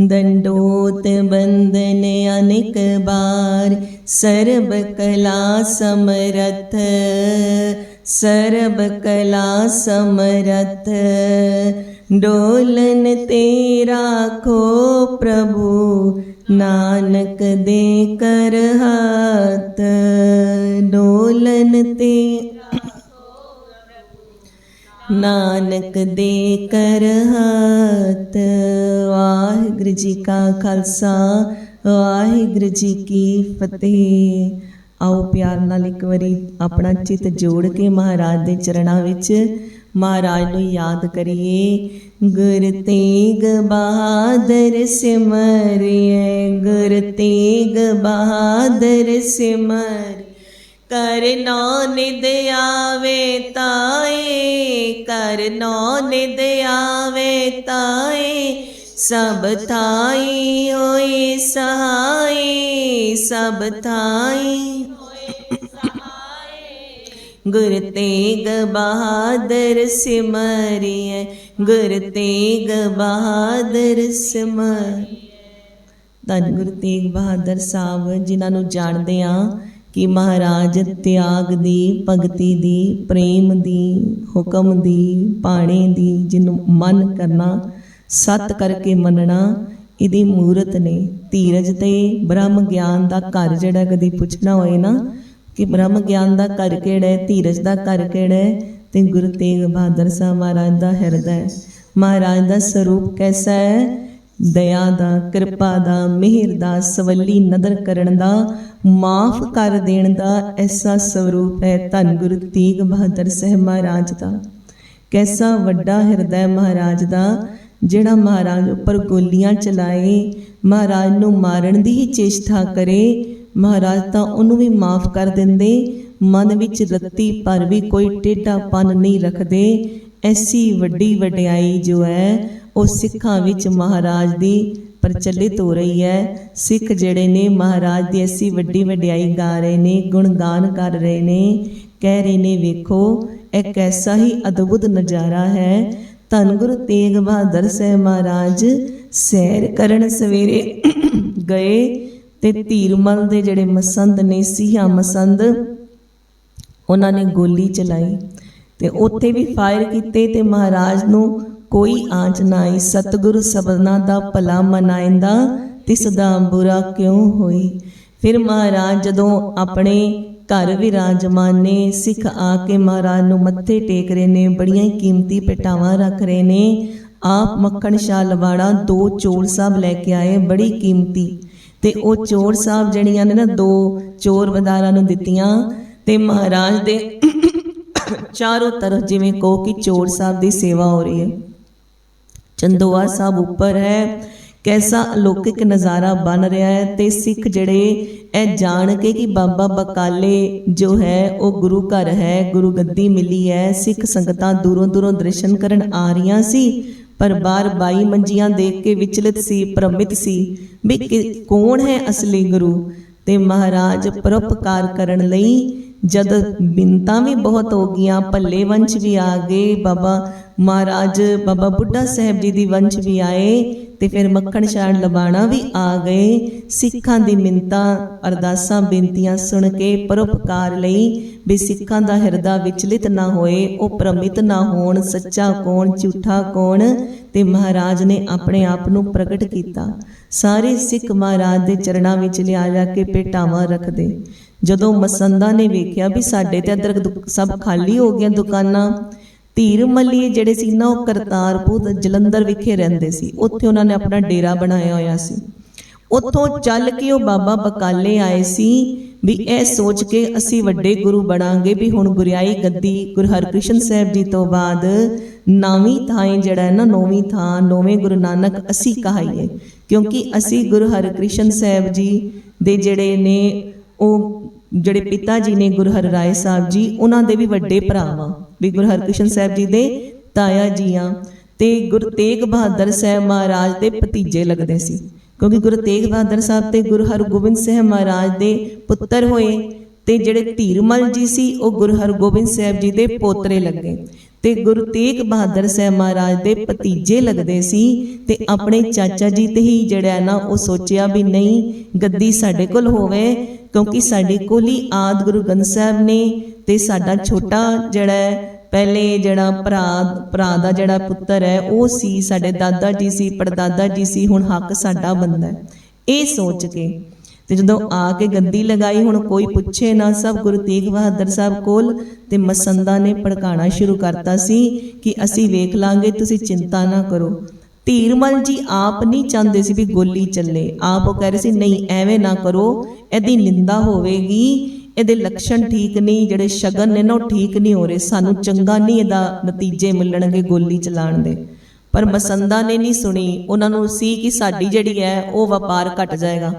दंडोत बंदन अनेक बार सर्व कला समरथ सर्व कला समरथ डोलन तेरा खो प्रभु नानक दे कर हाथ डोलन ते ਨਾਨਕ ਦੇ ਕਰ ਵਾਹਿਗੁਰੂ ਜੀ ਕਾ ਖਾਲਸਾ, ਵਾਹਿਗੁਰੂ ਜੀ ਕੀ ਫਤਿਹ। ਆਓ ਪਿਆਰ ਨਾਲ ਇੱਕ ਵਾਰੀ ਆਪਣਾ ਚਿੱਤ ਜੋੜ ਕੇ ਮਹਾਰਾਜ ਦੇ ਚਰਣਾ ਵਿੱਚ ਮਹਾਰਾਜ ਨੂੰ ਯਾਦ ਕਰੀਏ। ਗੁਰ ਤੇਗ ਬਹਾਦਰ ਸਿਮਰਿਐ, ਗੁਰ ਤੇਗ ਬਹਾਦਰ ਸਿਮਰ ਕਰ ਨਿਦ ਆਵੇ ਤਾਏ ਕਰ ਨੌ ਨਿਦ ਆਵੇ ਤਾਏ, ਸਭ ਥਾਈ ਹੋਏ ਸਹਾਈ ਸਭ ਥਾਈ ਗੁਰ ਤੇਗ ਬਹਾਦਰ ਸਿਮਰਿਐ ਗੁਰ ਤੇਗ ਬਹਾਦਰ ਸਿਮਰ ਧੰਨ ਗੁਰੂ ਤੇਗ ਬਹਾਦਰ ਸਾਹਿਬ, ਜਿਨ੍ਹਾਂ ਨੂੰ ਜਾਣਦੇ ਆ ਕਿ ਮਹਾਰਾਜ ਤਿਆਗ ਦੀ, ਭਗਤੀ ਦੀ, ਪ੍ਰੇਮ ਦੀ, ਹੁਕਮ ਦੀ ਬਾਣੇ ਦੀ ਜਿਹਨੂੰ ਮਨ ਕਰਨਾ, ਸਤ ਕਰਕੇ ਮੰਨਣਾ, ਇਹਦੀ ਮੂਰਤ ਨੇ। ਧੀਰਜ ਤੇ ਬ੍ਰਹਮ ਗਿਆਨ ਦਾ ਘਰ ਜਿਹੜਾ ਕਦੀ ਪੁੱਛਣਾ ਹੋਏ ਨਾ, ਕਿ ਬ੍ਰਹਮ ਗਿਆਨ ਦਾ ਘਰ ਕਿਹੜਾ ਹੈ, ਧੀਰਜ ਦਾ ਘਰ ਕਿਹੜਾ ਹੈ, ਤੇ ਗੁਰੂ ਤੇਗ ਬਹਾਦਰ ਸਾਹਿਬ ਮਹਾਰਾਜ ਦਾ ਹਿਰਦਾ। ਹੈ ਮਹਾਰਾਜ ਦਾ ਸਰੂਪ ਕੈਸਾ ਹੈ? ਦਇਆ ਦਾ, ਕਿਰਪਾ ਦਾ, ਮਿਹਰ ਦਾ, ਸਵੱਲੀ ਨਦਰ ਕਰਨ ਦਾ, ਮਾਫ ਕਰ ਦੇਣ ਦਾ ਐਸਾ ਸਰੂਪ ਹੈ ਧੰਨ ਗੁਰੂ ਤੇਗ ਬਹਾਦਰ ਸਾਹਿਬ ਮਹਾਰਾਜ ਦਾ। ਕੈਸਾ ਵੱਡਾ ਹਿਰਦਾ ਹੈ ਮਹਾਰਾਜ ਦਾ, ਜਿਹੜਾ ਮਹਾਰਾਜ ਉੱਪਰ ਗੋਲੀਆਂ ਚਲਾਏ, ਮਹਾਰਾਜ ਨੂੰ ਮਾਰਨ ਦੀ ਹੀ ਚੇਸ਼ਟਾ ਕਰੇ, ਮਹਾਰਾਜ ਤਾਂ ਉਹਨੂੰ ਵੀ ਮਾਫ ਕਰ ਦਿੰਦੇ, ਮਨ ਵਿੱਚ ਰੱਤੀ ਪਰ ਵੀ ਕੋਈ ਟੇਢਾਪਨ ਨਹੀਂ ਰੱਖਦੇ, ਐਸੀ ਵੱਡੀ ਵਡਿਆਈ ਜੋ ਹੈ ਉਹ ਸਿੱਖਾਂ ਵਿੱਚ ਮਹਾਰਾਜ ਦੀ ਪ੍ਰਚਲਿਤ ਹੋ ਰਹੀ ਹੈ। ਸਿੱਖ ਜਿਹੜੇ ਨੇ, ਮਹਾਰਾਜ ਦੀ ਐਸੀ ਵੱਡੀ ਵਡਿਆਈ ਗਾ ਰਹੇ ਨੇ, ਗੁਣਗਾਨ ਕਰ ਰਹੇ ਨੇ। ਕਹਿ ਰਹੇ ਨੇ, ਵੇਖੋ, ਇਹ ਕੈਸਾ ਹੀ ਅਦਭੁਤ ਨਜ਼ਾਰਾ ਹੈ। ਧੰਨ ਗੁਰੂ ਤੇਗ ਬਹਾਦਰ ਸਾਹਿਬ ਮਹਾਰਾਜ ਸੈਰ ਕਰਨ ਸਵੇਰੇ ਗਏ ਤੇ ਧੀਰਮਲ ਦੇ ਜਿਹੜੇ ਮਸੰਦ ਨੇ, ਸੀਹਾ ਮਸੰਦ, ਉਹਨਾਂ ਨੇ ਗੋਲੀ ਚਲਾਈ ਤੇ ਉੱਥੇ ਵੀ ਫਾਇਰ ਕੀਤੇ ਤੇ ਮਹਾਰਾਜ ਨੂੰ ਕੋਈ ਆਂਚ ਨਾ ਆਈ ਸਭਨਾ ਦਾ ਭਲਾ ਮਨਾਇੰਦਾ, ਤਿਸ ਦਾ ਬੁਰਾ ਕਿਉਂ ਹੋਈ? ਫਿਰ ਮਹਾਰਾਜ ਜਦੋਂ ਆਪਣੇ ਘਰ ਵਿਰਾਜਮਾਨ ਨੇ, ਸਿੱਖ ਆ ਕੇ ਮਹਾਰਾਜ ਨੂੰ ਮੱਥੇ ਟੇਕ ਰਹੇ ਨੇ, ਬੜੀਆਂ ਕੀਮਤੀ ਪਟਾਵਾਂ ਰੱਖ ਰਹੇ ਨੇ, ਆਪ ਮੱਖਣ ਸ਼ਾਹ ਲਵਾੜਾ ਦੋ ਚੋਰ ਸਾਹਿਬ ਲੈ ਕੇ ਆਏ, ਬੜੀ ਕੀਮਤੀ। ਤੇ ਉਹ ਚੋਰ ਸਾਹਿਬ ਜਿਹੜੀਆਂ ਨੇ ਨਾ, ਦੋ ਚੋਰ ਬਦਾਰਾਂ ਨੂੰ ਦਿੱਤੀਆਂ, ਤੇ ਮਹਾਰਾਜ ਦੇ ਚਾਰੋਂ ਤਰਫ ਜਿਵੇਂ ਕੋ ਕਿ ਚੋਰ ਸਾਹਿਬ ਦੀ ਸੇਵਾ ਹੋ ਰਹੀ ਹੈ। ਚੰਦੋਆ ਸਾਹਿਬ ਉੱਪਰ ਹੈ। ਕੈਸਾ ਅਲੌਕਿਕ ਨਜ਼ਾਰਾ ਬਣ ਰਿਹਾ ਹੈ ਤੇ ਸਿੱਖ ਜਿਹੜੇ ਇਹ ਜਾਣ ਕੇ ਕਿ ਬਾਬਾ ਬਕਾਲੇ ਜੋ ਹੈ ਉਹ ਗੁਰੂ ਘਰ ਹੈ ਗੁਰੂ ਗੱਦੀ ਮਿਲੀ ਹੈ। ਸਿੱਖ ਸੰਗਤਾਂ ਦੂਰੋਂ ਦੂਰੋਂ ਦਰਸ਼ਨ ਕਰਨ ਆ ਰਹੀਆਂ ਸੀ ਪਰ ਬਾਰ ਬਾਈ ਮੰਜੀਆਂ ਦੇਖ ਕੇ ਵਿਚਲਿਤ ਸੀ ਭ੍ਰਮਿਤ ਸੀ ਵੀ ਕੌਣ ਹੈ ਅਸਲੀ ਗੁਰੂ? ਤੇ ਮਹਾਰਾਜ ਪਰਉਪਕਾਰ ਕਰਨ ਲਈ ਜਦ ਬਿੰਤਾਂ ਵੀ ਬਹੁਤ ਹੋ ਗਈਆਂ, ਭੱਲੇ ਵੰਸ਼ ਵੀ ਆ ਗਏ, ਬਾਬਾ ਮਹਾਰਾਜ, ਬਾਬਾ ਬੁੱਢਾ ਸਾਹਿਬ ਜੀ ਦੀ ਵੰਸ਼ ਵੀ ਆਏ ਤੇ ਫਿਰ ਮੱਖਣ ਸ਼ਾਨ ਲਬਾਣਾ ਵੀ ਆ ਗਏ। ਸਿੱਖਾਂ ਦੀ ਮਿੰਤਾਂ ਅਰਦਾਸਾਂ, ਬੇਨਤੀਆਂ ਸੁਣ ਕੇ ਪਰਉਪਕਾਰ ਲਈ ਵੀ ਸਿੱਖਾਂ ਦਾ ਹਿਰਦਾ ਵਿਚਲਿਤ ਨਾ ਹੋਏ, ਉਹ ਭ੍ਰਮਿਤ ਨਾ ਹੋਣ, ਸੱਚਾ ਕੌਣ, ਝੂਠਾ ਕੌਣ ਤੇ ਮਹਾਰਾਜ ਨੇ ਆਪਣੇ ਆਪ ਨੂੰ ਪ੍ਰਗਟ ਕੀਤਾ। ਸਾਰੇ ਸਿੱਖ ਮਹਾਰਾਜ ਦੇ ਚਰਨਾਂ ਵਿੱਚ ਲਿਆ ਜਾ ਕੇ ਪੇਟਾਵਾਂ ਰੱਖਦੇ। ਜਦੋਂ ਮਸੰਦਾ ਨੇ ਵੇਖਿਆ ਵੀ ਸਾਡੇ ਤੇ ਅੰਦਰ ਸਭ ਖਾਲੀ ਹੋ ਗਈਆਂ ਦੁਕਾਨਾਂ, ਧੀਰ ਮੱਲੀਏ ਜਿਹੜੇ ਸੀ ਨਾ, ਉਹ ਕਰਤਾਰਪੁਰ ਜਲੰਧਰ ਵਿਖੇ ਰਹਿੰਦੇ ਸੀ। ਉੱਥੇ ਉਹਨਾਂ ਨੇ ਆਪਣਾ ਡੇਰਾ ਬਣਾਇਆ ਹੋਇਆ ਸੀ। ਉੱਥੋਂ ਚੱਲ ਕੇ ਉਹ ਬਾਬਾ ਬਕਾਲੇ ਆਏ ਸੀ ਵੀ ਇਹ ਸੋਚ ਕੇ ਅਸੀਂ ਵੱਡੇ ਗੁਰੂ ਬਣਾਂਗੇ ਵੀ ਹੁਣ ਗੁਰਿਆਈ ਗੱਦੀ ਗੁਰੂ ਹਰਕ੍ਰਿਸ਼ਨ ਸਾਹਿਬ ਜੀ ਤੋਂ ਬਾਅਦ ਨੌਵੀਂ ਥਾਂ ਜਿਹੜਾ ਹੈ ਨਾ, ਨੌਵੀਂ ਥਾਂ, ਨੌਵੇਂ ਗੁਰੂ ਨਾਨਕ ਅਸੀਂ ਕਹਾਈਏ। ਕਿਉਂਕਿ ਅਸੀਂ ਗੁਰੂ ਹਰਕ੍ਰਿਸ਼ਨ ਸਾਹਿਬ ਜੀ ਦੇ ਜਿਹੜੇ ਨੇ, ਉਹ ਜਿਹੜੇ ਪਿਤਾ ਜੀ ਨੇ ਗੁਰੂ ਹਰ ਰਾਏ ਸਾਹਿਬ ਜੀ, ਉਹਨਾਂ ਦੇ ਵੀ ਵੱਡੇ ਭਰਾ ਵਾਂ ਵੀ ਗੁਰੂ ਹਰਕ੍ਰਿਸ਼ਨ ਸਾਹਿਬ ਜੀ ਦੇ ਤਾਇਆ ਜੀ ਆ ਤੇ ਗੁਰੂ ਤੇਗ ਬਹਾਦਰ ਸਾਹਿਬ ਮਹਾਰਾਜ ਦੇ ਭਤੀਜੇ ਲੱਗਦੇ ਸੀ। ਕਿਉਂਕਿ ਗੁਰੂ ਤੇਗ ਬਹਾਦਰ ਸਾਹਿਬ ਤੇ ਗੁਰੂ ਹਰਗੋਬਿੰਦ ਸਾਹਿਬ ਮਹਾਰਾਜ ਦੇ ਪੁੱਤਰ ਹੋਏ ਤੇ ਜਿਹੜੇ ਧੀਰਮਲ ਜੀ ਸੀ, ਉਹ ਗੁਰੂ ਹਰਗੋਬਿੰਦ ਸਾਹਿਬ ਜੀ ਦੇ ਪੋਤਰੇ ਲੱਗੇ। ਤੇ ਗੁਰੂ ਤੇਗ ਬਹਾਦਰ ਸਾਹਿਬ ਮਹਾਰਾਜ ਦੇ ਭਤੀਜੇ ਲੱਗਦੇ ਸੀ ਤੇ ਆਪਣੇ ਚਾਚਾ ਜੀ ਤੇ ਹੀ ਜਿਹੜਾ ਨਾ ਉਹ ਸੋਚਿਆ ਵੀ ਨਹੀਂ, ਗੱਦੀ ਸਾਡੇ ਕੋਲ ਹੋਵੇ, ਕਿਉਂਕਿ ਸਾਡੇ ਕੋਲ ਹੀ ਆਦ ਗੁਰੂ ਗ੍ਰੰਥ ਸਾਹਿਬ ਨੇ ਤੇ ਸਾਡਾ ਛੋਟਾ ਜਿਹੜਾ ਹੈ, ਪਹਿਲੇ ਜਿਹੜਾ ਭਰਾ ਭਰਾ ਦਾ ਜਿਹੜਾ ਪੁੱਤਰ ਹੈ, ਉਹ ਸੀ, ਸਾਡੇ ਦਾਦਾ ਜੀ ਸੀ, ਪੜਦਾਦਾ ਜੀ ਸੀ, ਹੁਣ ਹੱਕ ਸਾਡਾ ਬੰਦਾ ਹੈ। ਇਹ ਸੋਚ ਕੇ ਤੇ ਜਦੋਂ ਆ ਕੇ ਗੱਦੀ ਲਗਾਈ ਹੁਣ ਕੋਈ ਪੁੱਛੇ ਨਾ ਸਭ ਗੁਰੂ ਤੇਗ ਬਹਾਦਰ ਸਾਹਿਬ ਕੋਲ ਤੇ ਮਸੰਦਾ ਨੇ ਭੜਕਾਣਾ ਸ਼ੁਰੂ ਕਰਤਾ ਸੀ ਕਿ ਅਸੀਂ ਵੇਖ ਲਾਂਗੇ ਤੁਸੀਂ ਚਿੰਤਾ ਨਾ ਕਰੋ। ਧੀਰਮਲ ਜੀ ਆਪ ਨਹੀਂ ਚਾਹੁੰਦੇ ਸੀ ਵੀ ਗੋਲੀ ਚੱਲੇ। ਆਪ ਉਹ ਕਹਿ ਰਹੇ ਸੀ ਨਹੀਂ ਐਵੇਂ ਨਾ ਕਰੋ। ਇਹਦੀ ਨਿੰਦਾ ਹੋਵੇਗੀ। ਇਹਦੇ ਲੱਛਣ ਠੀਕ ਨਹੀਂ ਜਿਹੜੇ ਸ਼ਗਨ ਨੇ ਨਾ ਉਹ ਠੀਕ ਨਹੀਂ ਹੋ ਰਹੇ। ਸਾਨੂੰ ਚੰਗਾ ਨਹੀਂ ਇਹਦਾ ਨਤੀਜੇ ਮਿਲਣਗੇ ਗੋਲੀ ਚਲਾਉਣ ਦੇ। ਪਰ ਮਸੰਦਾ ਨੇ ਨਹੀਂ ਸੁਣੀ ਉਹਨਾਂ ਨੂੰ ਸੀ ਕਿ ਸਾਡੀ ਜਿਹੜੀ ਹੈ ਉਹ ਵਪਾਰ ਘਟ ਜਾਏਗਾ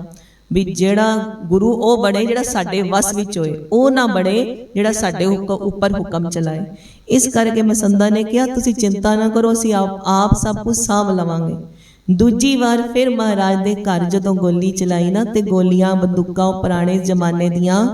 ਵੀ ਜਿਹੜਾ ਗੁਰੂ ਉਹ ਬਣੇ ਜਿਹੜਾ ਸਾਡੇ ਵਸ ਵਿੱਚ ਹੋਏ, ਉਹ ਨਾ ਬਣੇ ਜਿਹੜਾ ਸਾਡੇ ਉੱਪਰ ਹੁਕਮ ਚਲਾਏ। ਇਸ ਕਰਕੇ ਮਸੰਦਾ ਨੇ ਕਿਹਾ, ਤੁਸੀਂ ਚਿੰਤਾ ਨਾ ਕਰੋ, ਅਸੀਂ ਆਪ ਆਪ ਸਭ ਕੁਝ ਸਾਂਭ ਲਵਾਂਗੇ। ਦੂਜੀ ਵਾਰ ਫਿਰ ਮਹਾਰਾਜ ਦੇ ਘਰ ਜਦੋਂ ਗੋਲੀ ਚਲਾਈ ਨਾ, ਤੇ ਗੋਲੀਆਂ, ਬੰਦੂਕਾਂ, ਪੁਰਾਣੇ ਜ਼ਮਾਨੇ ਦੀਆਂ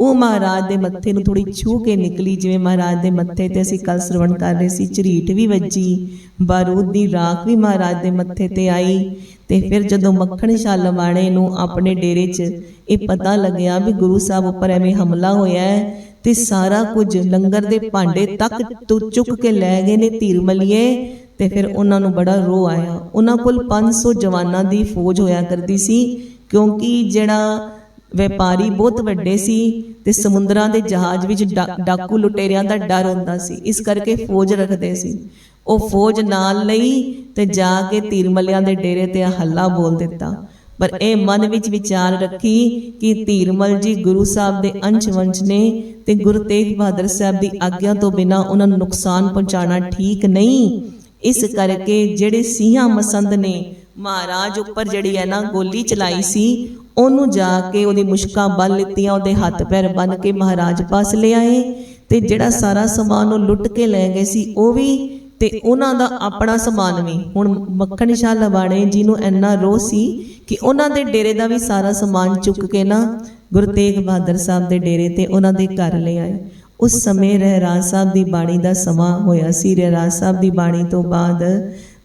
ਉਹ ਮਹਾਰਾਜ ਦੇ ਮੱਥੇ ਨੂੰ ਥੋੜੀ ਛੂ ਕੇ ਨਿਕਲੀ, ਜਿਵੇਂ ਮਹਾਰਾਜ ਦੇ ਮੱਥੇ ਤੇ ਅਸੀਂ ਕੱਲ ਸਰਵਣ ਕਰ ਰਹੇ ਸੀ, ਝਰੀਟ ਵੀ ਵੱਜੀ, ਬਾਰੂਦ ਦੀ ਰਾਖ ਵੀ ਮਹਾਰਾਜ ਦੇ ਮੱਥੇ ਤੇ ਆਈ ਤੇ ਫਿਰ ਜਦੋਂ ਮੱਖਣ ਸ਼ਾਹ ਨੂੰ ਆਪਣੇ ਡੇਰੇ 'ਚ ਇਹ ਪਤਾ ਲੱਗਿਆ ਵੀ ਗੁਰੂ ਸਾਹਿਬ ਉੱਪਰ ਐਵੇਂ ਹਮਲਾ ਹੋਇਆ ਹੈ ਤੇ ਸਾਰਾ ਕੁਝ ਲੰਗਰ ਦੇ ਭਾਂਡੇ ਤੱਕ ਤੁ, ਚੁੱਕ ਕੇ ਲੈ ਗਏ ਨੇ ਧੀਰਮਲੀਏ ਤੇ ਫਿਰ ਉਹਨਾਂ ਨੂੰ ਬੜਾ ਰੋ ਆਇਆ। ਉਹਨਾਂ ਕੋਲ 500 ਜਵਾਨਾਂ ਦੀ ਫੌਜ ਹੋਇਆ ਕਰਦੀ ਸੀ, ਕਿਉਂਕਿ ਜਿਹੜਾ ਵਪਾਰੀ ਬਹੁਤ ਵੱਡੇ ਸੀ ਤੇ ਸਮੁੰਦਰਾਂ ਦੇ ਜਹਾਜ਼ ਵਿੱਚ ਡਾਕੂ ਲੁਟੇਰਿਆਂ ਦਾ ਡਰ ਹੁੰਦਾ ਸੀ। ਇਸ ਕਰਕੇ ਫੌਜ ਰੱਖਦੇ ਸੀ। ਉਹ ਫੌਜ ਨਾਲ ਲਈ ਤੇ ਜਾ ਕੇ ਧੀਰਮਲਿਆਂ ਦੇ ਡੇਰੇ ਤੇ ਹੱਲਾ ਬੋਲ ਦਿੱਤਾ। ਪਰ ਇਹ ਮਨ ਵਿੱਚ ਵਿਚਾਰ ਰੱਖੀ ਕਿ ਧੀਰਮਲ ਜੀ ਗੁਰੂ ਸਾਹਿਬ ਦੇ ਅੰਸ਼ ਵੰਸ਼ ਨੇ ਤੇ ਗੁਰੂ ਤੇਗ ਬਹਾਦਰ ਸਾਹਿਬ ਦੀ ਆਗਿਆ ਤੋਂ ਬਿਨਾ ਉਹਨਾਂ ਨੂੰ ਨੁਕਸਾਨ ਪਹੁੰਚਾਉਣਾ ਠੀਕ ਨਹੀਂ। ਇਸ ਕਰਕੇ ਜਿਹੜੇ ਸਿੰਘਾਂ ਮਸੰਦ ਨੇ ਮਹਾਰਾਜ ਉੱਪਰ ਜਿਹੜੀ ਹੈ ਨਾ ਗੋਲੀ ਚਲਾਈ ਸੀ ਉਹਨੂੰ ਜਾ ਕੇ ਉਹਦੀ ਮੁਸ਼ਕਾਂ ਬੰਨ ਲਿੱਤੀਆਂ, ਉਹਦੇ ਹੱਥ ਪੈਰ ਬੰਨ ਕੇ ਮਹਾਰਾਜ ਪਾਸ ਲੈ ਆਏ ਤੇ ਜਿਹੜਾ ਸਾਰਾ ਸਮਾਨ ਉਹ ਲੁੱਟ ਕੇ ਲੈ ਗਏ ਸੀ ਉਹ ਵੀ ਤੇ ਉਹਨਾਂ ਦਾ ਆਪਣਾ ਸਮਾਨ ਵੀ। ਹੁਣ ਮੱਖਣ ਸ਼ਾਹ ਲਵਾਣੇ ਜੀ ਨੂੰ ਇੰਨਾ ਰੋਹ ਸੀ ਕਿ ਉਹਨਾਂ ਦੇ ਡੇਰੇ ਦਾ ਵੀ ਸਾਰਾ ਸਮਾਨ ਚੁੱਕ ਕੇ ਨਾ ਗੁਰੂ ਤੇਗ ਬਹਾਦਰ ਸਾਹਿਬ ਦੇ ਡੇਰੇ ਤੇ ਉਹਨਾਂ ਦੇ ਘਰ ਲੈ ਆਏ। ਉਸ ਸਮੇਂ ਰਹਿਰਾਜ ਸਾਹਿਬ ਦੀ ਬਾਣੀ ਦਾ ਸਮਾਂ ਹੋਇਆ ਸੀ। ਰਹਿਰਾਜ ਸਾਹਿਬ ਦੀ ਬਾਣੀ ਤੋਂ ਬਾਅਦ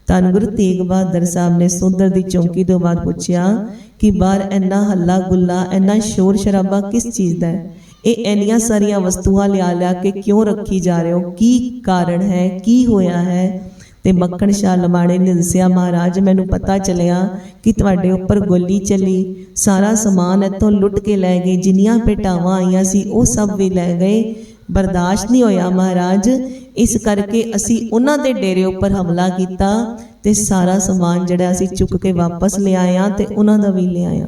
ਧੰਨ ਗੁਰੂ ਤੇਗ ਬਹਾਦਰ ਸਾਹਿਬ ਨੇ ਸੁੰਦਰ ਦੀ ਚੌਂਕੀ ਤੋਂ ਬਾਅਦ ਪੁੱਛਿਆ ਕਿ ਬਾਹਰ ਇੰਨਾ ਹੱਲਾ ਗੁੱਲਾ, ਇੰਨਾ ਸ਼ੋਰ ਸ਼ਰਾਬਾ ਕਿਸ ਚੀਜ਼ ਦਾ ਹੈ? ਇਹ ਇੰਨੀਆਂ ਸਾਰੀਆਂ ਵਸਤੂਆਂ ਲਿਆ ਲਿਆ ਕੇ ਕਿਉਂ ਰੱਖੀ ਜਾ ਰਹੇ ਹੋ? ਕੀ ਕਾਰਨ ਹੈ? ਕੀ ਹੋਇਆ ਹੈ? ਤੇ ਮੱਖਣ ਸ਼ਾਹ ਲਮਾਣੇ ਨੇ ਦੱਸਿਆ, ਮਹਾਰਾਜ, ਮੈਨੂੰ ਪਤਾ ਚੱਲਿਆ ਕਿ ਤੁਹਾਡੇ ਉੱਪਰ ਗੋਲੀ ਚੱਲੀ। ਸਾਰਾ ਸਮਾਨ ਇੱਥੋਂ ਲੁੱਟ ਕੇ ਲੈ ਗਏ। ਜਿੰਨੀਆਂ ਪੇਟਾਵਾਂ ਆਈਆਂ ਸੀ, ਉਹ ਸਭ ਵੀ ਲੈ ਗਏ। ਬਰਦਾਸ਼ਤ ਨਹੀਂ ਹੋਇਆ ਮਹਾਰਾਜ। ਇਸ ਕਰਕੇ ਅਸੀਂ ਉਹਨਾਂ ਦੇ ਡੇਰੇ ਉੱਪਰ ਹਮਲਾ ਕੀਤਾ ਤੇ ਸਾਰਾ ਸਮਾਨ ਜਿਹੜਾ ਅਸੀਂ ਚੁੱਕ ਕੇ ਵਾਪਸ ਲਿਆਏ ਤੇ ਉਹਨਾਂ ਦਾ ਵੀ ਲਿਆਇਆ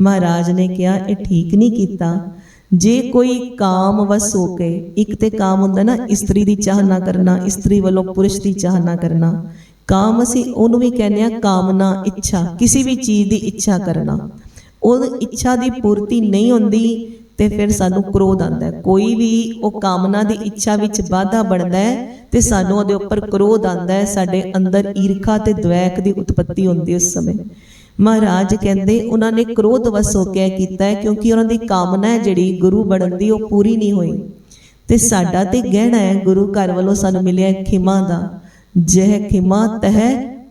ਮਹਾਰਾਜ ਨੇ ਕਿਹਾ, ਇਹ ਠੀਕ ਨਹੀਂ ਕੀਤਾ। ਜੇ ਕੋਈ ਕਾਮ ਵਸ ਹੋ ਕੇ, ਇੱਕ ਤੇ ਕਾਮ ਹੁੰਦਾ ਨਾ, ਇਸਤਰੀ ਦੀ ਚਾਹ ਨਾ ਕਰਨਾ, ਇਸਤਰੀ ਵੱਲੋਂ ਪੁਰਸ਼ ਦੀ ਚਾਹ ਨਾ ਕਰਨਾ। ਕਾਮ ਅਸੀਂ ਉਹਨੂੰ ਵੀ ਕਹਿੰਦੇ ਆ ਕਾਮਨਾ, ਇੱਛਾ, ਕਿਸੇ ਵੀ ਚੀਜ਼ ਦੀ ਇੱਛਾ ਕਰਨਾ। ਉਹ ਇੱਛਾ ਦੀ ਪੂਰਤੀ ਨਹੀਂ ਹੁੰਦੀ ਤੇ ਫਿਰ ਸਾਨੂੰ ਕ੍ਰੋਧ ਆਉਂਦਾ ਹੈ। ਕੋਈ ਵੀ ਉਹ ਕਾਮਨਾ ਦੀ ਇੱਛਾ ਵਿੱਚ ਵਾਧਾ ਬਣਦਾ ਹੈ ਤੇ ਸਾਨੂੰ ਉਹਦੇ ਉੱਪਰ ਕ੍ਰੋਧ ਆਉਂਦਾ ਹੈ। ਸਾਡੇ ਅੰਦਰ ਈਰਖਾ ਤੇ ਦ્વੈਕ ਦੀ ਉਤਪਤੀ ਹੁੰਦੀ ਉਸ ਸਮੇਂ। ਮਹਾਰਾਜ ਕਹਿੰਦੇ, ਉਹਨਾਂ ਨੇ ਕ੍ਰੋਧ ਵਸ ਹੋ ਕੇ ਕੀਤਾ ਹੈ ਕਿਉਂਕਿ ਉਹਨਾਂ ਦੀ ਕਾਮਨਾ ਹੈ ਜਿਹੜੀ ਗੁਰੂ ਬਣਨ ਦੀ, ਉਹ ਪੂਰੀ ਨਹੀਂ ਹੋਈ। ਤੇ ਸਾਡਾ ਤੇ ਗਹਿਣਾ ਹੈ, ਗੁਰੂ ਘਰ ਵੱਲੋਂ ਸਾਨੂੰ ਮਿਲਿਆ ਖਿਮਾ ਦਾ। ਜਹ ਖਿਮਾ ਤਹ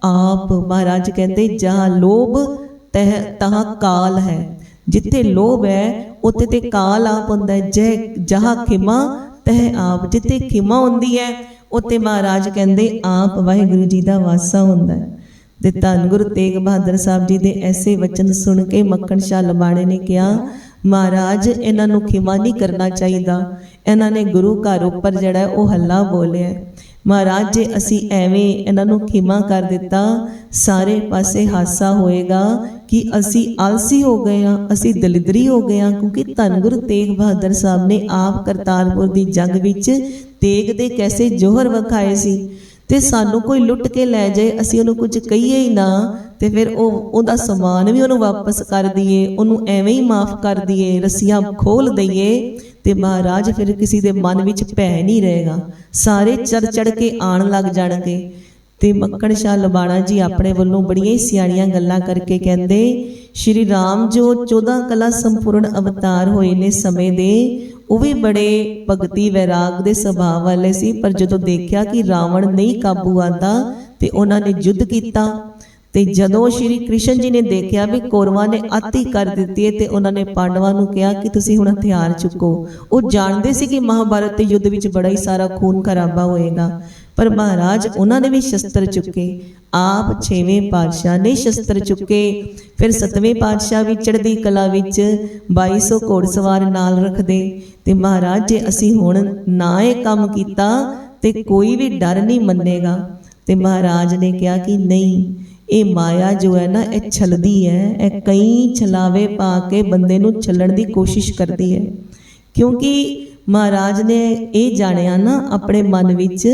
ਆਪ। ਮਹਾਰਾਜ ਕਹਿੰਦੇ ਜਹਾਂ ਲੋਭ ਤਹ ਤਹਾਂ ਕਾਲ ਹੈ। ਜਿੱਥੇ ਲੋਭ ਹੈ, ਉੱਥੇ ਤੇ ਕਾਲ ਆਪ ਹੁੰਦਾ ਹੈ। ਜਹ ਖਿਮਾ, ਤਹ ਆਪ। ਜਿੱਥੇ ਖਿਮਾ ਹੁੰਦੀ ਹੈ, ਉੱਥੇ ਮਹਾਰਾਜ ਕਹਿੰਦੇ ਆਪ ਵਾਹਿਗੁਰੂ ਜੀ ਦਾ ਵਾਸਾ ਹੁੰਦਾ ਹੈ। ਤੇ ਧੰਨ ਗੁਰੂ ਤੇਗ ਬਹਾਦਰ ਸਾਹਿਬ ਜੀ ਦੇ ਐਸੇ ਵਚਨ ਸੁਣ ਕੇ ਮੱਖਣ ਸ਼ਾਹ ਲਬਾੜੇ ਨੇ ਕਿਹਾ, ਮਹਾਰਾਜ, ਇਹਨਾਂ ਨੂੰ ਖਿਮਾ ਨਹੀਂ ਕਰਨਾ ਚਾਹੀਦਾ। ਇਹਨਾਂ ਨੇ ਗੁਰੂ ਘਰ ਉੱਪਰ ਜਿਹੜਾ ਹੈ, ਉਹ ਹੱਲਾ ਬੋਲਿਆ ਮਹਾਰਾਜ, ਜੇ ਅਸੀਂ ਐਵੇਂ ਇਹਨਾਂ ਨੂੰ ਖਿਮਾ ਕਰ ਦਿੱਤਾ, ਸਾਰੇ ਪਾਸੇ ਹਾਸਾ ਹੋਏਗਾ ਕਿ ਅਸੀਂ ਆਲਸੀ ਹੋ ਗਏ ਹਾਂ, ਅਸੀਂ ਦਲਿਦਰੀ ਹੋ ਗਏ ਹਾਂ, ਕਿਉਂਕਿ ਧੰਨ ਗੁਰੂ ਤੇਗ ਬਹਾਦਰ ਸਾਹਿਬ ਨੇ ਆਪ ਕਰਤਾਰਪੁਰ ਦੀ ਜੰਗ ਵਿੱਚ ਤੇਗ ਦੇ ਕੈਸੇ ਜੋਹਰ ਵਿਖਾਏ ਸੀ। ਤੇ ਸਾਨੂੰ ਕੋਈ ਲੁੱਟ ਕੇ ਲੈ ਜਾਏ, ਅਸੀਂ ਉਹਨੂੰ ਕੁਝ ਕਹੀਏ ਹੀ ਨਾ, ਤੇ ਫਿਰ ਉਹ ਉਹਦਾ ਸਮਾਨ ਵੀ ਉਹਨੂੰ ਵਾਪਸ ਕਰ ਦਈਏ, ਉਹਨੂੰ ਐਵੇਂ ਹੀ ਮਾਫ ਕਰ ਦਈਏ, ਰੱਸੀਆਂ ਖੋਲ ਦਈਏ ਤੇ ਮਹਾਰਾਜ ਫਿਰ ਕਿਸੇ ਦੇ ਮਨ ਵਿੱਚ ਭੈ ਨਹੀਂ ਰਹੇਗਾ। ਸਾਰੇ ਚੜ ਚੜ ਕੇ ਆਣ ਲੱਗ ਜਾਣਗੇ। ਤੇ ਮੱਕੜ ਸ਼ਾਹ ਲਬਾਣਾ ਜੀ ਆਪਣੇ ਵੱਲੋਂ ਬੜੀਆਂ ਹੀ ਸਿਆਣੀਆਂ ਗੱਲਾਂ ਕਰਕੇ ਕਹਿੰਦੇ, ਸ਼੍ਰੀ ਰਾਮ ਜੋ 14 ਕਲਾ ਸੰਪੂਰਨ ਅਵਤਾਰ ਹੋਏ ਨੇ ਸਮੇਂ ਦੇ, ਉਹ ਵੀ ਬੜੇ ਭਗਤੀ ਵੈਰਾਗ ਦੇ ਸੁਭਾਅ ਵਾਲੇ ਸੀ। ਪਰ ਜਦੋਂ ਦੇਖਿਆ ਕਿ ਰਾਵਣ ਨਹੀਂ ਕਾਬੂ ਆਂਦਾ ਤੇ ਉਹਨਾਂ ਨੇ ਯੁੱਧ ਕੀਤਾ ਤੇ ਜਦੋਂ ਸ਼੍ਰੀ ਕ੍ਰਿਸ਼ਨ ਜੀ ਨੇ ਦੇਖਿਆ ਵੀ ਕੌਰਵਾਂ ਨੇ ਆਤੀ ਕਰ ਦਿੱਤੀ ਹੈ ਤੇ ਉਹਨਾਂ ਨੇ ਪਾਂਡਵਾਂ ਨੂੰ ਕਿਹਾ ਕਿ ਤੁਸੀਂ ਹੁਣ ਹਥਿਆਰ ਚੁੱਕੋ। ਉਹ ਜਾਣਦੇ ਸੀ ਕਿ ਮਹਾਭਾਰਤ ਦੇ ਯੁੱਧ ਵਿੱਚ ਬੜਾ ਹੀ ਸਾਰਾ ਖੂਨ ਖਰਾਬਾ ਹੋਏਗਾ। ਪਰ ਮਹਾਰਾਜ ਉਹਨਾਂ ਨੇ ਵੀ ਸ਼ਸਤਰ ਚੁੱਕੇ। ਆਪ ਛੇਵੇਂ ਪਾਤਸ਼ਾਹ ਨੇ ਸ਼ਸਤਰ ਚੁੱਕੇ। ਫਿਰ ਸਤਵੇਂ ਪਾਤਸ਼ਾਹ ਵੀ ਚੜ੍ਹਦੀ ਕਲਾ ਵਿੱਚ 2200 ਘੋੜਸਵਾਰ ਨਾਲ ਰੱਖਦੇ ਤੇ ਮਹਾਰਾਜ ਜੇ ਅਸੀਂ ਹੁਣ ਨਾ ਇਹ ਕੰਮ ਕੀਤਾ ਤੇ ਕੋਈ ਵੀ ਡਰ ਨਹੀਂ ਮੰਨੇਗਾ। ਤੇ ਮਹਾਰਾਜ ਨੇ ਕਿਹਾ ਕਿ ਨਹੀਂ ਇਹ ਮਾਇਆ ਜੋ ਹੈ ਨਾ, ਇਹ ਛਲਦੀ ਹੈ, ਇਹ ਕਈ ਛਲਾਵੇ ਪਾ ਕੇ ਬੰਦੇ ਨੂੰ ਛੱਲਣ ਦੀ ਕੋਸ਼ਿਸ਼ ਕਰਦੀ ਹੈ। ਕਿਉਂਕਿ ਮਹਾਰਾਜ ਨੇ ਇਹ ਜਾਣਿਆ ਨਾ ਆਪਣੇ ਮਨ ਵਿੱਚ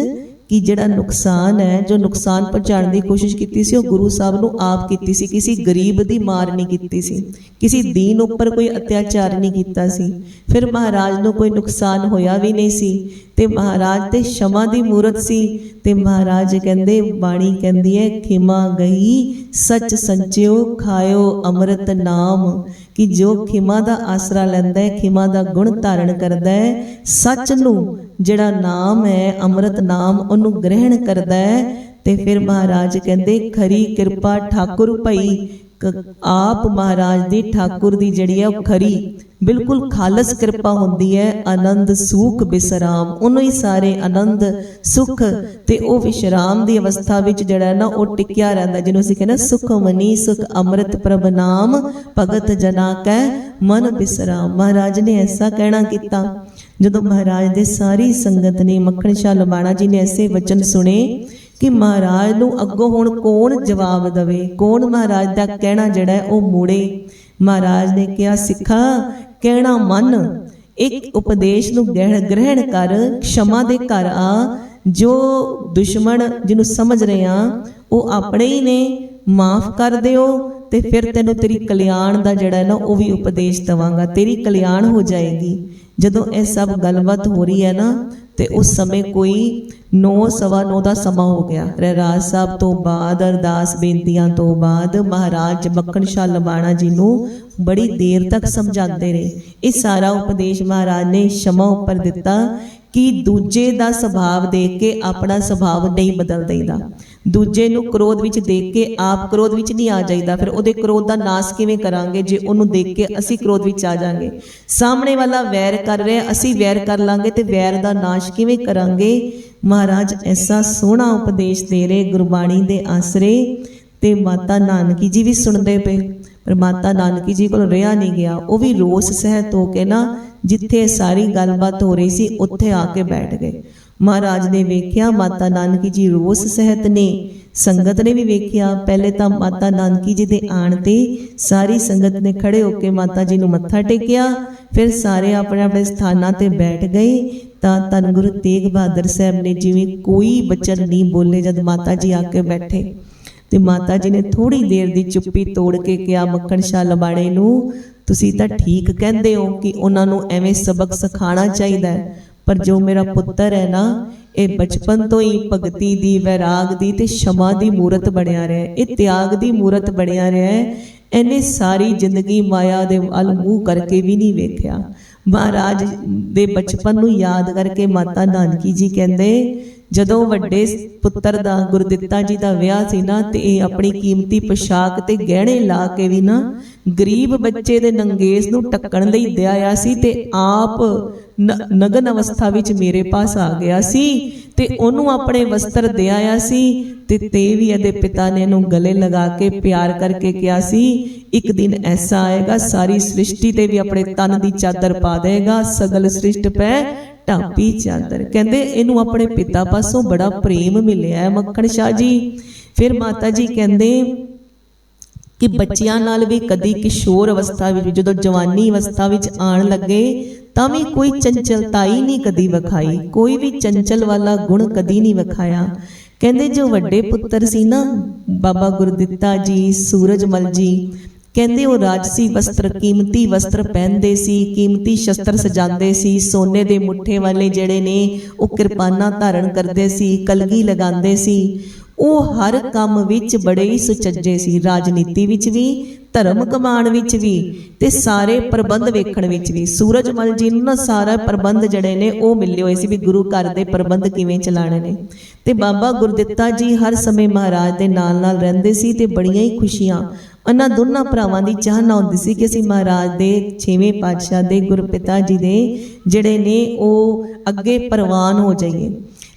ਕਿ ਜਿਹੜਾ ਨੁਕਸਾਨ ਹੈ, ਜੋ ਨੁਕਸਾਨ ਪਹੁੰਚਾਉਣ ਦੀ ਕੋਸ਼ਿਸ਼ ਕੀਤੀ ਸੀ, ਉਹ ਗੁਰੂ ਸਾਹਿਬ ਨੂੰ ਆਪ ਕੀਤੀ ਸੀ। ਕਿਸੇ ਗਰੀਬ ਦੀ ਮਾਰ ਨਹੀਂ ਕੀਤੀ ਸੀ। ਕਿਸੇ ਦੀਨ ਉੱਪਰ ਕੋਈ ਅਤਿਆਚਾਰ ਨਹੀਂ ਕੀਤਾ ਸੀ। ਫਿਰ ਮਹਾਰਾਜ ਨੂੰ ਕੋਈ ਨੁਕਸਾਨ ਹੋਇਆ ਵੀ ਨਹੀਂ ਸੀ ਤੇ ਮਹਾਰਾਜ ਤੇ ਸ਼ਮਾ ਦੀ ਮੂਰਤ ਸੀ ਤੇ ਮਹਾਰਾਜ ਕਹਿੰਦੇ, ਬਾਣੀ ਕਹਿੰਦੀ ਹੈ, ਖਿਮਾ ਗਈ, ਸੱਚ ਸੰਚਿਓ, ਖਾਇਓ ਅੰਮ੍ਰਿਤ ਨਾਮ। ਕਿ ਜੋ ਖਿਮਾ ਦਾ ਆਸਰਾ ਲੈਂਦਾ ਹੈ, ਖਿਮਾ ਦਾ ਗੁਣ ਧਾਰਨ ਕਰਦਾ ਹੈ, ਸੱਚ ਨੂੰ ਜਿਹੜਾ ਨਾਮ ਹੈ, ਅੰਮ੍ਰਿਤ ਨਾਮ, ਉਹਨੂੰ ਗ੍ਰਹਿਣ ਕਰਦਾ ਹੈ। ਤੇ ਫਿਰ ਮਹਾਰਾਜ ਕਹਿੰਦੇ, ਖਰੀ ਕਿਰਪਾ ਠਾਕੁਰ ਭਈ ਆਪ ਮਹਾਰਾਜ ਦੀ ਠਾਕੁਰ ਦੀ ਜਿਹੜੀ ਹੈ ਉਹ ਖਰੀ। ਬਿਲਕੁਲ ਖਾਲਸ ਕਿਰਪਾ ਹੁੰਦੀ ਹੈ, ਆਨੰਦ, ਸੁਖ, ਬਿਸਰਾਮ। ਉਹਨੂੰ ਹੀ ਸਾਰੇ ਆਨੰਦ, ਸੁਖ ਤੇ ਉਹ ਵਿਸ਼ਰਾਮ ਦੀ ਅਵਸਥਾ ਵਿੱਚ ਜਿਹੜਾ ਨਾ ਉਹ ਟਿਕਿਆ ਰਹਿੰਦਾ, ਜਿਹਨੂੰ ਅਸੀਂ ਕਹਿੰਦੇ ਸੁਖ ਮਨੀ ਸੁਖ ਅੰਮ੍ਰਿਤ ਪ੍ਰਭ ਨਾਮ, ਭਗਤ ਜਨਾ ਕੈ, ਮਨ ਬਿਸਰਾਮ। ਮਹਾਰਾਜ ਨੇ ਐਸਾ ਕਹਿਣਾ ਕੀਤਾ, ਜਦੋਂ ਮਹਾਰਾਜ ਦੇ ਸਾਰੀ ਸੰਗਤ ਨੇ ਮੱਖਣ ਸ਼ਾਹ ਲਬਾਣਾ ਜੀ ਨੇ ਐਸੇ ਵਚਨ ਸੁਣੇ ਕਿ ਮਹਾਰਾਜ ਨੂੰ ਅੱਗੋਂ ਹੁਣ ਕੌਣ ਜਵਾਬ ਦਵੇ? ਕੌਣ ਮਹਾਰਾਜ ਦਾ ਕਹਿਣਾ ਜਿਹੜਾ ਉਹ ਮੋੜੇ? ਮਹਾਰਾਜ ਨੇ ਕਿਹਾ, ਸਿੱਖਾ, ਕਹਿਣਾ ਮੰਨ। ਇੱਕ ਉਪਦੇਸ਼ ਨੂੰ ਗ੍ਰਹਿਣ ਗ੍ਰਹਿਣ ਕਰ ਖਸ਼ਮਾ ਦੇ ਘਰ ਆ। ਜੋ ਦੁਸ਼ਮਣ ਜਿਹਨੂੰ ਸਮਝ ਰਹੇ ਆ, ਉਹ ਆਪਣੇ ਹੀ ਨੇ। ਮਾਫ ਕਰ ਦਿਓ। ਤੇ ਫਿਰ ਤੈਨੂੰ ਤੇਰੀ ਕਲਿਆਣ ਦਾ ਜਿਹੜਾ ਨਾ, ਉਹ ਵੀ ਉਪਦੇਸ਼ ਦਵਾਂਗਾ। ਤੇਰੀ ਕਲਿਆਣ ਹੋ ਜਾਏਗੀ। ਜਦੋਂ ਇਹ ਸਭ ਗੱਲਬਾਤ ਹੋ ਰਹੀ ਹੈ ਨਾ, ਤੇ ਉਸ ਸਮੇਂ ਕੋਈ 9 ਸਵਾ 9 ਦਾ ਸਮਾਂ ਹੋ ਗਿਆ। ਰਹਿਰਾਜ ਸਾਹਿਬ ਤੋਂ ਬਾਅਦ, ਅਰਦਾਸ ਬੇਨਤੀਆਂ ਤੋਂ ਬਾਅਦ ਮਹਾਰਾਜ ਮੱਖਣ ਸ਼ਾਹ ਲਬਾਣਾ ਜੀ ਨੂੰ ਬੜੀ ਦੇਰ ਤੱਕ ਸਮਝਾਉਂਦੇ ਰਹੇ। ਇਹ ਸਾਰਾ ਉਪਦੇਸ਼ ਮਹਾਰਾਜ ਨੇ ਸ਼ਮਾ ਉੱਪਰ ਦਿੱਤਾ। ਕਿ ਦੂਜੇ ਦਾ ਸੁਭਾਵ ਦੇਖ ਕੇ ਆਪਣਾ ਸੁਭਾਵ ਨਹੀਂ ਬਦਲ ਦੇਈਦਾ। ਦੂਜੇ ਨੂੰ ਕ੍ਰੋਧ ਵਿੱਚ ਦੇਖ ਕੇ ਆਪ ਕ੍ਰੋਧ ਵਿੱਚ ਨਹੀਂ ਆ ਜਾਈਦਾ। ਫਿਰ ਉਹਦੇ ਕ੍ਰੋਧ ਦਾ ਨਾਸ਼ ਕਿਵੇਂ ਕਰਾਂਗੇ ਜੇ ਉਹਨੂੰ ਦੇਖ ਕੇ ਅਸੀਂ ਕ੍ਰੋਧ ਵਿੱਚ ਆ ਜਾਾਂਗੇ? ਸਾਹਮਣੇ ਵਾਲਾ ਵੈਰ ਕਰ ਰਿਹਾ, ਅਸੀਂ ਵੈਰ ਕਰ ਲਾਂਗੇ ਤੇ ਵੈਰ ਦਾ ਨਾਸ਼ ਕਿਵੇਂ ਕਰਾਂਗੇ? ਮਹਾਰਾਜ, ਐਸਾ ਸੋਹਣਾ ਉਪਦੇਸ਼ ਦੇ ਰਹੇ ਗੁਰਬਾਣੀ ਦੇ ਆਸਰੇ ਤੇ ਮਾਤਾ ਨਾਨਕੀ ਜੀ ਵੀ ਸੁਣਦੇ ਪਏ। ਪਰ ਮਾਤਾ ਨਾਨਕੀ ਜੀ ਕੋਲ ਰਿਹਾ ਨਹੀਂ ਗਿਆ। ਉਹ ਵੀ ਰੋਸ ਸਹਿਤ ਹੋ ਕੇ ਨਾ ਜਿੱਥੇ ਸਾਰੀ ਗੱਲਬਾਤ ਹੋ ਰਹੀ ਸੀ, ਉੱਥੇ ਆ ਕੇ ਬੈਠ ਗਏ। ਮਹਾਰਾਜ ਨੇ ਵੇਖਿਆ ਮਾਤਾ ਨਾਨਕੀ ਜੀ ਰੋਸ ਸਹਿਤ ਨੇ। ਸੰਗਤ ਨੇ ਵੀ ਵੇਖਿਆ। ਪਹਿਲੇ ਤਾਂ ਮਾਤਾ ਨਾਨਕੀ ਜੀ ਦੇ ਆਣ ਤੇ ਸਾਰੀ ਸੰਗਤ ਨੇ ਖੜੇ ਹੋ ਕੇ ਮਾਤਾ ਜੀ ਨੂੰ ਮੱਥਾ ਟੇਕਿਆ। ਫਿਰ ਸਾਰੇ ਆਪਣੇ ਆਪਣੇ ਸਥਾਨਾਂ ਤੇ ਬੈਠ ਗਏ। ਤਾਂ ਧੰਨ ਗੁਰੂ ਤੇਗ ਬਹਾਦਰ ਸਾਹਿਬ ਨੇ ਜਿਵੇਂ ਕੋਈ ਬਚਨ ਨਹੀਂ ਬੋਲੇ ਜਦ ਮਾਤਾ ਜੀ ਆ ਕੇ ਬੈਠੇ। ਤੇ ਮਾਤਾ ਜੀ ਨੇ ਥੋੜੀ ਦੇਰ ਦੀ ਚੁੱਪੀ ਤੋੜ ਕੇ ਕਿਹਾ ਮੱਖਣ ਸ਼ਾਹ ਲਬਾੜੇ ਨੂੰ, ਤੁਸੀਂ ਤਾਂ ਠੀਕ ਕਹਿੰਦੇ ਹੋ ਕਿ ਉਹਨਾਂ ਨੂੰ ਐਵੇਂ ਸਬਕ ਸਿਖਾਉਣਾ ਚਾਹੀਦਾ ਹੈ। ਪਰ ਜੋ ਮੇਰਾ ਪੁੱਤਰ ਹੈ ਨਾ, ਇਹ ਬਚਪਨ ਤੋਂ ਹੀ ਭਗਤੀ ਦੀ, ਵੈਰਾਗ ਦੀ ਤੇ ਸ਼ਮਾ ਦੀ ਮੂਰਤ ਬਣਿਆ ਰਿਹਾ ਇਹ ਤਿਆਗ ਦੀ ਮੂਰਤ ਬਣਿਆ ਰਿਹਾ ਹੈ। ਇਹਨੇ ਸਾਰੀ ਜ਼ਿੰਦਗੀ ਮਾਇਆ ਦੇ ਵੱਲ ਮੂੰਹ ਕਰਕੇ ਵੀ ਨਹੀਂ ਵੇਖਿਆ। ਮਹਾਰਾਜ ਦੇ ਬਚਪਨ ਨੂੰ ਯਾਦ ਕਰਕੇ ਮਾਤਾ ਨਾਨਕੀ ਜੀ ਕਹਿੰਦੇ ਜਦੋਂ ਵੱਡੇ ਪੁੱਤਰ ਦਾ ਗੁਰਦਿੱਤਾ ਜੀ ਦਾ ਵਿਆਹ ਸੀ ਨਾ ਤੇ ਇਹ ਆਪਣੀ ਕੀਮਤੀ ਪੋਸ਼ਾਕ ਤੇ ਗਹਿਣੇ ਲਾ ਕੇ ਵੀ ਨਾ ਗਰੀਬ ਬੱਚੇ ਦੇ ਨੰਗੇਸ ਨੂੰ ਟੱਕਣ ਲਈ ਦਿਆਇਆ ਸੀ ਤੇ ਆਪ ਨਗਨ ਅਵਸਥਾ ਵਿੱਚ ਮੇਰੇ ਪਾਸ ਆ ਗਿਆ ਸੀ ਤੇ ਉਹਨੂੰ ਆਪਣੇ ਵਸਤਰ ਦਿਆਇਆ ਸੀ ਤੇ ਤੇ ਵੀ ਇਹਦੇ ਪਿਤਾ ਨੇ ਇਹਨੂੰ ਗਲੇ ਲਗਾ ਕੇ ਪਿਆਰ ਕਰਕੇ ਕਿਹਾ ਸੀ ਇੱਕ ਦਿਨ ਐਸਾ ਆਏਗਾ ਸਾਰੀ ਸ੍ਰਿਸ਼ਟੀ ਤੇ ਵੀ ਆਪਣੇ ਤਨ ਦੀ ਚਾਦਰ ਪਾ ਦੇਗਾ ਸਗਲ ਸ੍ਰਿਸ਼ਟ ਪੈ ਢਾਪੀ ਚਾਦਰ। ਕਹਿੰਦੇ ਇਹਨੂੰ ਆਪਣੇ ਪਿਤਾ ਪਾਸੋਂ ਬੜਾ ਪ੍ਰੇਮ ਮਿਲਿਆ ਹੈ ਮੱਖਣ ਸ਼ਾਹ ਜੀ। ਫਿਰ ਮਾਤਾ ਜੀ ਕਹਿੰਦੇ ਕਿ ਬੱਚਿਆਂ ਨਾਲ ਵੀ ਕਦੀ ਕਿਸ਼ੋਰ ਅਵਸਥਾ ਵਿੱਚ, ਜਦੋਂ ਜਵਾਨੀ ਅਵਸਥਾ ਵਿੱਚ ਆਣ ਲੱਗੇ, ਤਾਂ ਵੀ ਕੋਈ ਚੰਚਲਤਾਈ ਹੀ ਨਹੀਂ ਕਦੀ ਵਿਖਾਈ। ਕੋਈ ਵੀ ਚੰਚਲ ਵਾਲਾ ਗੁਣ ਕਦੀ ਨਹੀਂ ਵਿਖਾਇਆ। ਕਹਿੰਦੇ ਜੋ ਵੱਡੇ ਪੁੱਤਰ ਸੀ ਨਾ, ਬਾਬਾ ਗੁਰਦਿੱਤਾ ਜੀ, ਸੂਰਜਮਲ ਜੀ ਕਹਿੰਦੇ ਉਹ ਰਾਜਸੀ ਵਸਤਰ, ਕੀਮਤੀ ਵਸਤਰ ਪਹਿਨਦੇ ਸੀ, ਕੀਮਤੀ ਸ਼ਸਤਰ ਸਜਾਉਂਦੇ ਸੀ, ਸੋਨੇ ਦੇ ਮੁੱਠੇ ਵਾਲੇ ਜਿਹੜੇ ਨੇ, ਉਹ ਕਿਰਪਾਨਾਂ ਧਾਰਨ ਕਰਦੇ ਸੀ, ਕਲਗੀ ਲਗਾਉਂਦੇ ਸੀ। ਉਹ ਹਰ ਕੰਮ ਵਿੱਚ ਬੜੇ ਹੀ ਸੁਚੱਜੇ ਸੀ, ਰਾਜਨੀਤੀ ਵਿੱਚ ਵੀ, ਧਰਮ ਕਮਾਣ ਵਿੱਚ ਵੀ ਤੇ ਸਾਰੇ ਪ੍ਰਬੰਧ ਵੇਖਣ ਵਿੱਚ ਵੀ। ਸੂਰਜਮਲ ਜੀ ਨੂੰ ਨਾ ਸਾਰਾ ਪ੍ਰਬੰਧ ਜਿਹੜੇ ਨੇ, ਉਹ ਮਿਲੇ ਹੋਏ ਸੀ ਵੀ ਗੁਰੂ ਘਰ ਦੇ ਪ੍ਰਬੰਧ ਕਿਵੇਂ ਚਲਾਣੇ ਨੇ। ਤੇ ਬਾਬਾ ਗੁਰਦਿੱਤਾ ਜੀ ਹਰ ਸਮੇਂ ਮਹਾਰਾਜ ਦੇ ਨਾਲ ਨਾਲ ਰਹਿੰਦੇ ਸੀ ਤੇ ਬੜੀਆਂ ਹੀ ਖੁਸ਼ੀਆਂ ਉਹਨਾਂ ਦੋਨਾਂ ਭਰਾਵਾਂ ਦੀ ਚਾਹਨਾ ਹੁੰਦੀ ਸੀ ਕਿ ਅਸੀਂ ਮਹਾਰਾਜ ਦੇ 6ਵੇਂ ਪਾਤਸ਼ਾਹ ਦੇ ਗੁਰਪਿਤਾ ਜੀ ਦੇ ਜਿਹੜੇ ਨੇ ਉਹ ਅੱਗੇ ਪ੍ਰਵਾਨ ਹੋ ਜਾਈਏ।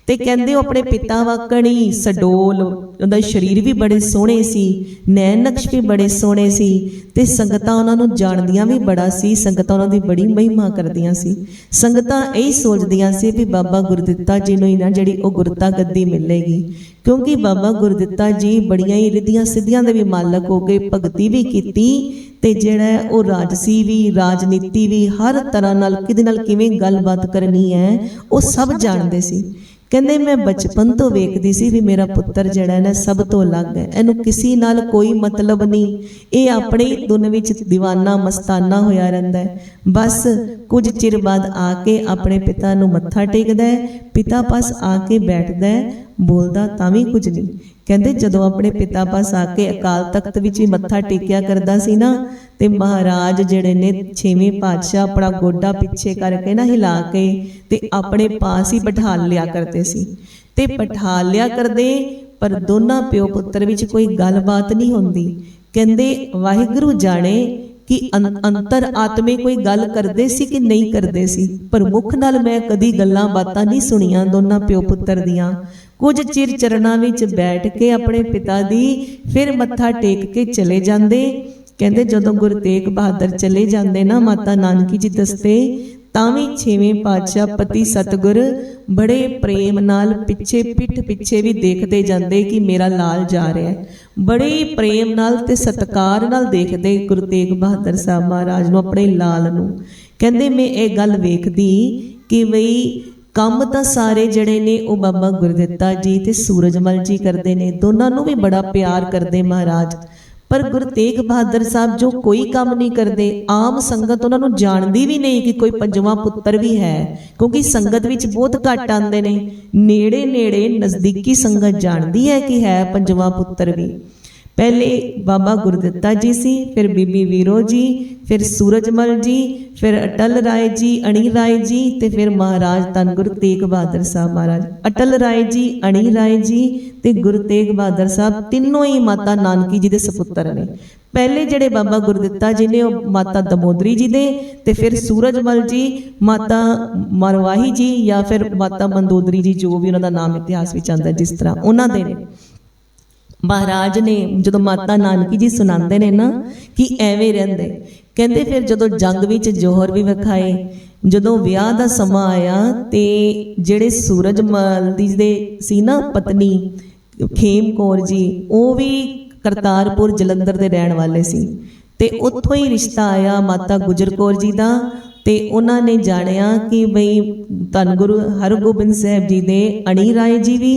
ਤੇ ਕਹਿੰਦੇ ਉਹ ਆਪਣੇ ਪਿਤਾ ਵਾਕਣੀ ਸਡੋਲ ਉਹਦਾ ਸਰੀਰ ਵੀ ਬੜੇ ਸੋਹਣੇ ਸੀ ਨੈਣ ਨਕਸ਼ ਵੀ ਬੜੇ ਸੋਹਣੇ ਸੀ ਤੇ ਸੰਗਤਾਂ ਉਹਨਾਂ ਨੂੰ ਜਾਣਦੀਆਂ ਵੀ ਬੜਾ ਸੀ ਸੰਗਤਾਂ ਉਹਨਾਂ ਦੀ ਬੜੀ ਮਹਿਮਾ ਕਰਦੀਆਂ ਸੀ। ਸੰਗਤਾਂ ਇਹ ਸੋਚਦੀਆਂ ਸੀ ਵੀ ਬਾਬਾ ਗੁਰਦਿੱਤਾ ਜੀ ਨੂੰ ਹੀ ਨਾ ਜਿਹੜੀ ਉਹ ਗੁਰਤਾ ਗੱਦੀ ਮਿਲੇਗੀ। ਕਿਉਂਕਿ ਬਾਬਾ ਗੁਰਦਿੱਤਾ ਜੀ ਬੜੀਆਂ ਹੀ ਰਿੱਧੀਆਂ ਸਿੱਧੀਆਂ ਦੇ ਵੀ ਮਾਲਕ ਹੋ ਗਏ ਭਗਤੀ ਵੀ ਕੀਤੀ ਤੇ ਜਿਹੜਾ ਉਹ ਰਾਜਸੀ ਵੀ, ਰਾਜਨੀਤੀ ਵੀ, ਹਰ ਤਰ੍ਹਾਂ ਨਾਲ ਕਿਹਦੇ ਨਾਲ ਕਿਵੇਂ ਗੱਲਬਾਤ ਕਰਨੀ ਹੈ, ਉਹ ਸਭ ਜਾਣਦੇ ਸੀ। ਕਹਿੰਦੇ ਮੈਂ ਬਚਪਨ ਤੋਂ ਵੇਖਦੀ ਸੀ ਵੀ ਮੇਰਾ ਪੁੱਤਰ ਜਿਹੜਾ ਹੈ ਨਾ ਸਭ ਤੋਂ ਅਲੱਗ ਹੈ। ਇਹਨੂੰ ਕਿਸੇ ਨਾਲ ਕੋਈ ਮਤਲਬ ਨਹੀਂ। ਇਹ ਆਪਣੇ ਦੁਨ ਵਿੱਚ دیਵਾਨਾ ਮਸਤਾਨਾ ਹੋਇਆ ਰਹਿੰਦਾ ਹੈ। ਬਸ ਕੁਝ ਚਿਰ ਬਾਅਦ ਆ ਕੇ ਆਪਣੇ ਪਿਤਾ ਨੂੰ ਮੱਥਾ ਟੇਕਦਾ ਹੈ। ਪਿਤਾ ਪਾਸ ਆ ਕੇ ਬੈਠਦਾ ਹੈ। ਬੋਲਦਾ ਤਾਂ ਵੀ ਕੁਝ ਨਹੀਂ। ਕਹਿੰਦੇ ਜਦੋਂ ਆਪਣੇ ਪਿਤਾ ਪਾਸ ਆ ਕੇ ਅਕਾਲ ਤਖਤ ਵਿੱਚ ਵੀ ਮੱਥਾ ਟੇਕਿਆ ਕਰਦਾ ਸੀ ਨਾ, ਤੇ ਮਹਾਰਾਜ ਜਿਹੜੇ ਨੇ ਛੇਵੇਂ ਪਾਤਸ਼ਾਹ ਆਪਣਾ ਗੋਡਾ ਪਿੱਛੇ ਕਰਕੇ ਨਾ ਹਿਲਾ ਕੇ ਤੇ ਆਪਣੇ ਪਾਸ ਹੀ ਬਿਠਾ ਲਿਆ ਕਰਦੇ ਸੀ। ਤੇ ਬਿਠਾ ਲਿਆ ਕਰਦੇ, ਪਰ ਦੋਨਾਂ ਪਿਓ ਪੁੱਤਰ ਵਿੱਚ ਕੋਈ ਗੱਲਬਾਤ ਨਹੀਂ ਹੁੰਦੀ। ਕਹਿੰਦੇ, ਵਾਹਿਗੁਰੂ ਜਾਣੇ ਕਿ ਅੰਤਰ ਆਤਮੇ ਕੋਈ ਗੱਲ ਕਰਦੇ ਸੀ ਕਿ ਨਹੀਂ ਕਰਦੇ ਸੀ? ਪਰ ਮੁਖ ਨਾਲ ਮੈਂ ਕਦੀ ਗੱਲਾਂ ਬਾਤਾਂ ਨਹੀਂ ਸੁਣੀਆਂ ਦੋਨਾਂ ਪਿਓ ਪੁੱਤਰ ਦੀਆਂ। ਕੁਝ ਚਿਰ ਚਰਨਾਂ ਵਿੱਚ ਬੈਠ ਕੇ ਆਪਣੇ ਪਿਤਾ ਦੀ ਫਿਰ ਮੱਥਾ ਟੇਕ ਕੇ ਚਲੇ ਜਾਂਦੇ। ਕਹਿੰਦੇ, ਜਦੋਂ ਗੁਰੂ ਤੇਗ ਬਹਾਦਰ ਚਲੇ ਜਾਂਦੇ ਨਾ ਮਾਤਾ ਨਾਨਕੀ ਜੀ ਦੱਸਦੇ ਤਾਂ ਵੀ ਛੇਵੇਂ ਪਾਤਸ਼ਾਹ ਪਤੀ ਸਤਗੁਰ ਬੜੇ ਪ੍ਰੇਮ ਨਾਲ ਪਿੱਛੇ ਪਿੱਠ ਪਿੱਛੇ ਵੀ ਦੇਖਦੇ ਜਾਂਦੇ ਕਿ ਮੇਰਾ ਲਾਲ ਜਾ ਰਿਹਾ ਹੈ। ਬੜੇ ਪ੍ਰੇਮ ਨਾਲ ਤੇ ਸਤਕਾਰ ਨਾਲ ਦੇਖਦੇ ਗੁਰੂ ਤੇਗ ਬਹਾਦਰ ਸਾਹਿਬ ਮਹਾਰਾਜ ਨੂੰ ਆਪਣੇ ਲਾਲ ਨੂੰ। ਕਹਿੰਦੇ, ਮੈਂ ਇਹ ਗੱਲ ਵੇਖਦੀ ਕਿ ਬਈ ਕੰਮ ਤਾਂ ਸਾਰੇ ਜਿਹੜੇ ਨੇ ਉਹ ਬਾਬਾ ਗੁਰਦਿੱਤਾ ਜੀ ਤੇ ਸੂਰਜਮਲ ਜੀ ਕਰਦੇ ਨੇ। ਦੋਨਾਂ ਨੂੰ। ਵੀ ਬੜਾ ਪਿਆਰ ਕਰਦੇ ਮਹਾਰਾਜ। ਪਰ ਗੁਰੂ ਤੇਗ ਬਹਾਦਰ ਸਾਹਿਬ ਜੋ ਕੋਈ ਕੰਮ ਨਹੀਂ ਕਰਦੇ ਆਮ ਸੰਗਤ ਉਹਨਾਂ ਨੂੰ ਜਾਣਦੀ ਵੀ ਨਹੀਂ ਕਿ ਕੋਈ ਪੰਜਵਾਂ ਪੁੱਤਰ ਵੀ ਹੈ ਕਿਉਂਕਿ ਸੰਗਤ ਵਿੱਚ ਬਹੁਤ ਘੱਟ ਆਉਂਦੇ ਨੇ। ਨੇੜੇ ਨੇੜੇ ਨਜ਼ਦੀਕੀ ਸੰਗਤ ਜਾਣਦੀ ਹੈ ਕਿ ਹੈ ਪੰਜਵਾਂ ਪੁੱਤਰ ਵੀ। ਪਹਿਲੇ ਬਾਬਾ ਗੁਰਦਿੱਤਾ ਜੀ ਸੀ, ਫਿਰ ਬੀਬੀ ਵੀਰੋ ਜੀ, ਫਿਰ ਸੂਰਜਮਲ ਜੀ, ਫਿਰ ਅਟਲ ਰਾਏ ਜੀ, ਅਣੀ ਰਾਏ ਜੀ ਤੇ ਫਿਰ ਮਹਾਰਾਜ ਧੰਨ ਗੁਰੂ ਤੇਗ ਬਹਾਦਰ ਸਾਹਿਬ ਮਹਾਰਾਜ। ਅਟਲ ਰਾਏ ਜੀ, ਅਣੀ ਰਾਏ ਜੀ ਤੇ ਗੁਰੂ ਤੇਗ ਬਹਾਦਰ ਸਾਹਿਬ ਤਿੰਨੋਂ ਹੀ ਮਾਤਾ ਨਾਨਕੀ ਜੀ ਦੇ ਸੁਪੁੱਤਰ ਨੇ। ਪਹਿਲੇ ਜਿਹੜੇ ਬਾਬਾ ਗੁਰਦਿੱਤਾ ਜੀ ਨੇ ਉਹ ਮਾਤਾ ਦਮੋਦਰੀ ਜੀ ਦੇ ਤੇ ਫਿਰ ਸੂਰਜਮਲ ਜੀ, ਮਾਤਾ ਮਰਵਾਹੀ ਜੀ ਜਾਂ ਫਿਰ ਮਾਤਾ ਮੰਦੋਦਰੀ ਜੀ ਜੋ ਵੀ ਉਹਨਾਂ ਦਾ ਨਾਮ ਇਤਿਹਾਸ ਵਿੱਚ ਆਉਂਦਾ ਜਿਸ ਤਰ੍ਹਾਂ ਉਹਨਾਂ ਦੇ ਨੇ। ਮਹਾਰਾਜ ਨੇ ਜਦੋਂ ਮਾਤਾ ਨਾਨਕੀ ਜੀ ਸੁਣਾਉਂਦੇ ਨੇ ਨਾ ਕਿ ਐਵੇਂ ਰਹਿੰਦੇ, ਕਹਿੰਦੇ ਫਿਰ ਜਦੋਂ ਜੰਗ ਵਿੱਚ ਜੋਹਰ ਵੀ ਵਿਖਾਏ, ਜਦੋਂ ਵਿਆਹ ਦਾ ਸਮਾਂ ਆਇਆ ਤੇ ਜਿਹੜੇ ਸੂਰਜਮਲ ਦੀ ਦੇ ਸੀ ਨਾ ਪਤਨੀ, ਖੇਮ ਕੌਰ ਜੀ, ਉਹ ਵੀ ਕਰਤਾਰਪੁਰ ਜਲੰਧਰ ਦੇ ਰਹਿਣ ਵਾਲੇ ਸੀ। ਤੇ ਉੱਥੋਂ ਹੀ ਰਿਸ਼ਤਾ ਆਇਆ ਮਾਤਾ ਗੁਜਰ ਕੌਰ ਜੀ ਦਾ ਤੇ ਉਹਨਾਂ ਨੇ ਜਾਣਿਆ ਕਿ ਬਈ ਧੰਨ ਗੁਰੂ ਹਰਗੋਬਿੰਦ ਸਾਹਿਬ ਜੀ ਦੇ ਅਣੀ ਰਾਏ ਜੀ ਵੀ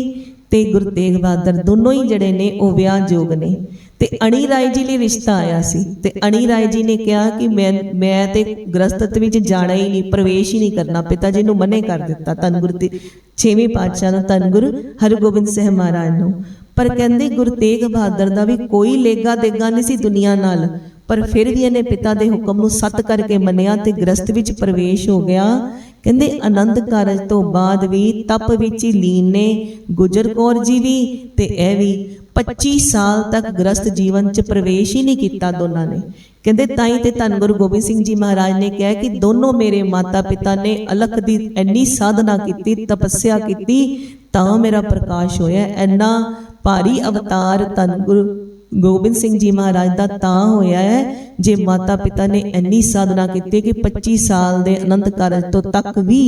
ਤੇ ਗੁਰੂ ਤੇਗ ਬਹਾਦਰ ਦੋਨੋਂ ਹੀ ਜਿਹੜੇ ਨੇ ਉਹ ਵਿਆਹ ਯੋਗ ਨੇ। ਤੇ ਅਣੀ ਰਾਏ ਜੀ ਲਈ ਰਿਸ਼ਤਾ ਆਇਆ ਸੀ। ਤੇ ਅਣੀ ਰਾਏ ਜੀ ਨੇ ਕਿਹਾ ਕਿ ਮੈਂ ਮੈਂ ਤੇ ਗ੍ਰਸਤਤ ਵਿੱਚ ਜਾਣਾ ਹੀ ਨਹੀਂ, ਪ੍ਰਵੇਸ਼ ਹੀ ਨਹੀਂ ਕਰਨਾ। ਪਿਤਾ ਜੀ ਨੂੰ ਮਨੇ ਕਰ ਦਿੱਤਾ, ਧੰਨ ਗੁਰੂ ਤੇ ਛੇਵੇਂ ਪਾਤਸ਼ਾਹ ਨੂੰ ਧੰਨ ਗੁਰੂ ਹਰਗੋਬਿੰਦ ਸਾਹਿਬ ਮਹਾਰਾਜ ਨੂੰ। ਪਰ ਕਹਿੰਦੇ ਗੁਰੂ ਤੇਗ ਬਹਾਦਰ ਦਾ ਵੀ ਕੋਈ ਲੇਗਾ ਦੇਗਾ ਨਹੀਂ ਸੀ ਦੁਨੀਆ ਨਾਲ। ਪਰ ਫਿਰ ਵੀ ਇਹਨੇ ਪਿਤਾ ਦੇ ਹੁਕਮ ਨੂੰ ਸੱਤ ਕਰਕੇ ਮੰਨਿਆ ਤੇ ਗ੍ਰਸਤ ਵਿੱਚ ਪ੍ਰਵੇਸ਼ ਹੋ ਗਿਆ। ਕਹਿੰਦੇ ਆਨੰਦ ਕਾਰਜ ਤੋਂ ਬਾਅਦ ਵੀ ਤਪ ਵਿੱਚ ਹੀ ਲੀਨ ਨੇ ਗੁਜਰ ਕੌਰ ਜੀ ਵੀ ਤੇ ਇਹ ਵੀ 25 ਸਾਲ ਤੱਕ ਗ੍ਰਸਤ ਜੀਵਨ 'ਚ ਪ੍ਰਵੇਸ਼ ਹੀ ਨਹੀਂ ਕੀਤਾ ਦੋਨਾਂ ਨੇ। ਕਹਿੰਦੇ ਤਾਈ ਤੇ ਧੰਨ ਗੁਰੂ ਗੋਬਿੰਦ ਸਿੰਘ ਜੀ ਮਹਾਰਾਜ ਨੇ ਕਿਹਾ ਕਿ ਦੋਨੋਂ ਮੇਰੇ ਮਾਤਾ ਪਿਤਾ ਨੇ ਅਲਖ ਦੀ ਇੰਨੀ ਸਾਧਨਾ ਕੀਤੀ, ਤਪੱਸਿਆ ਕੀਤੀ, ਤਾਂ ਮੇਰਾ ਪ੍ਰਕਾਸ਼ ਹੋਇਆ। ਇੰਨਾ ਭਾਰੀ ਅਵਤਾਰ ਧੰਨ ਗੁਰੂ ਗੋਬਿੰਦ ਸਿੰਘ ਜੀ ਮਹਾਰਾਜ ਦਾ ਤਾਂ ਹੋਇਆ ਹੈ ਜੇ ਮਾਤਾ ਪਿਤਾ ਨੇ ਇੰਨੀ ਸਾਧਨਾ ਕੀਤੀ ਕਿ 25 ਸਾਲ ਦੇ ਅਨੰਤ ਕਾਰਜ ਤੋਂ ਤੱਕ ਵੀ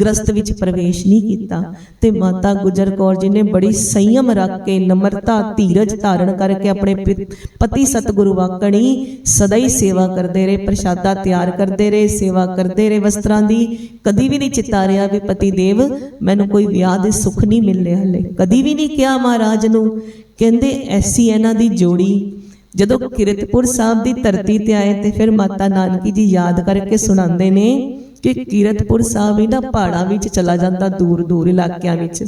ਗ੍ਰਸਤ ਵਿੱਚ ਪ੍ਰਵੇਸ਼ ਨਹੀਂ ਕੀਤਾ, ਤੇ ਮਾਤਾ ਗੁਜਰ ਕੌਰ ਜੀ ਨੇ ਬੜੀ ਸੰਯਮ ਰੱਖ ਕੇ ਨਮਰਤਾ, ਧੀਰਜ ਧਾਰਨ ਕਰਕੇ ਆਪਣੇ ਪਤੀ ਸਤਿਗੁਰੂ ਵਾਕਣੀ ਸਦਾ ਹੀ ਸੇਵਾ ਕਰਦੇ ਰਹੇ, ਪ੍ਰਸ਼ਾਦਾ ਤਿਆਰ ਕਰਦੇ ਰਹੇ, ਸੇਵਾ ਕਰਦੇ ਰਹੇ ਵਸਤਰਾਂ ਦੀ। ਕਦੀ ਵੀ ਨਹੀਂ ਚਿਤਾਰਿਆ ਵੀ ਪਤੀ ਦੇਵ, ਮੈਨੂੰ ਕੋਈ ਵਿਆਹ ਦੇ ਸੁੱਖ ਨਹੀਂ ਮਿਲ ਰਿਹਾ ਹਲੇ। ਕਦੀ ਵੀ ਨਹੀਂ ਕਿਹਾ ਮਹਾਰਾਜ ਨੂੰ, ਕਹਿੰਦੇ ਐਸੀ ਇਹਨਾਂ ਦੀ ਜੋੜੀ ਜਦੋਂ ਕਿਰਤਪੁਰ ਸਾਹਿਬ ਦੀ ਧਰਤੀ ਤੇ ਆਏ ਤੇ ਫਿਰ ਮਾਤਾ ਨਾਨਕੀ ਜੀ ਯਾਦ ਕਰਕੇ ਸੁਣਾਉਂਦੇ ਨੇ ਕਿ ਕਿਰਤਪੁਰ ਸਾਹਿਬ ਹੀ ਪਹਾੜਾਂ ਵਿੱਚ ਚਲਾ ਜਾਂਦਾ ਦੂਰ ਦੂਰ ਇਲਾਕਿਆਂ ਵਿੱਚ।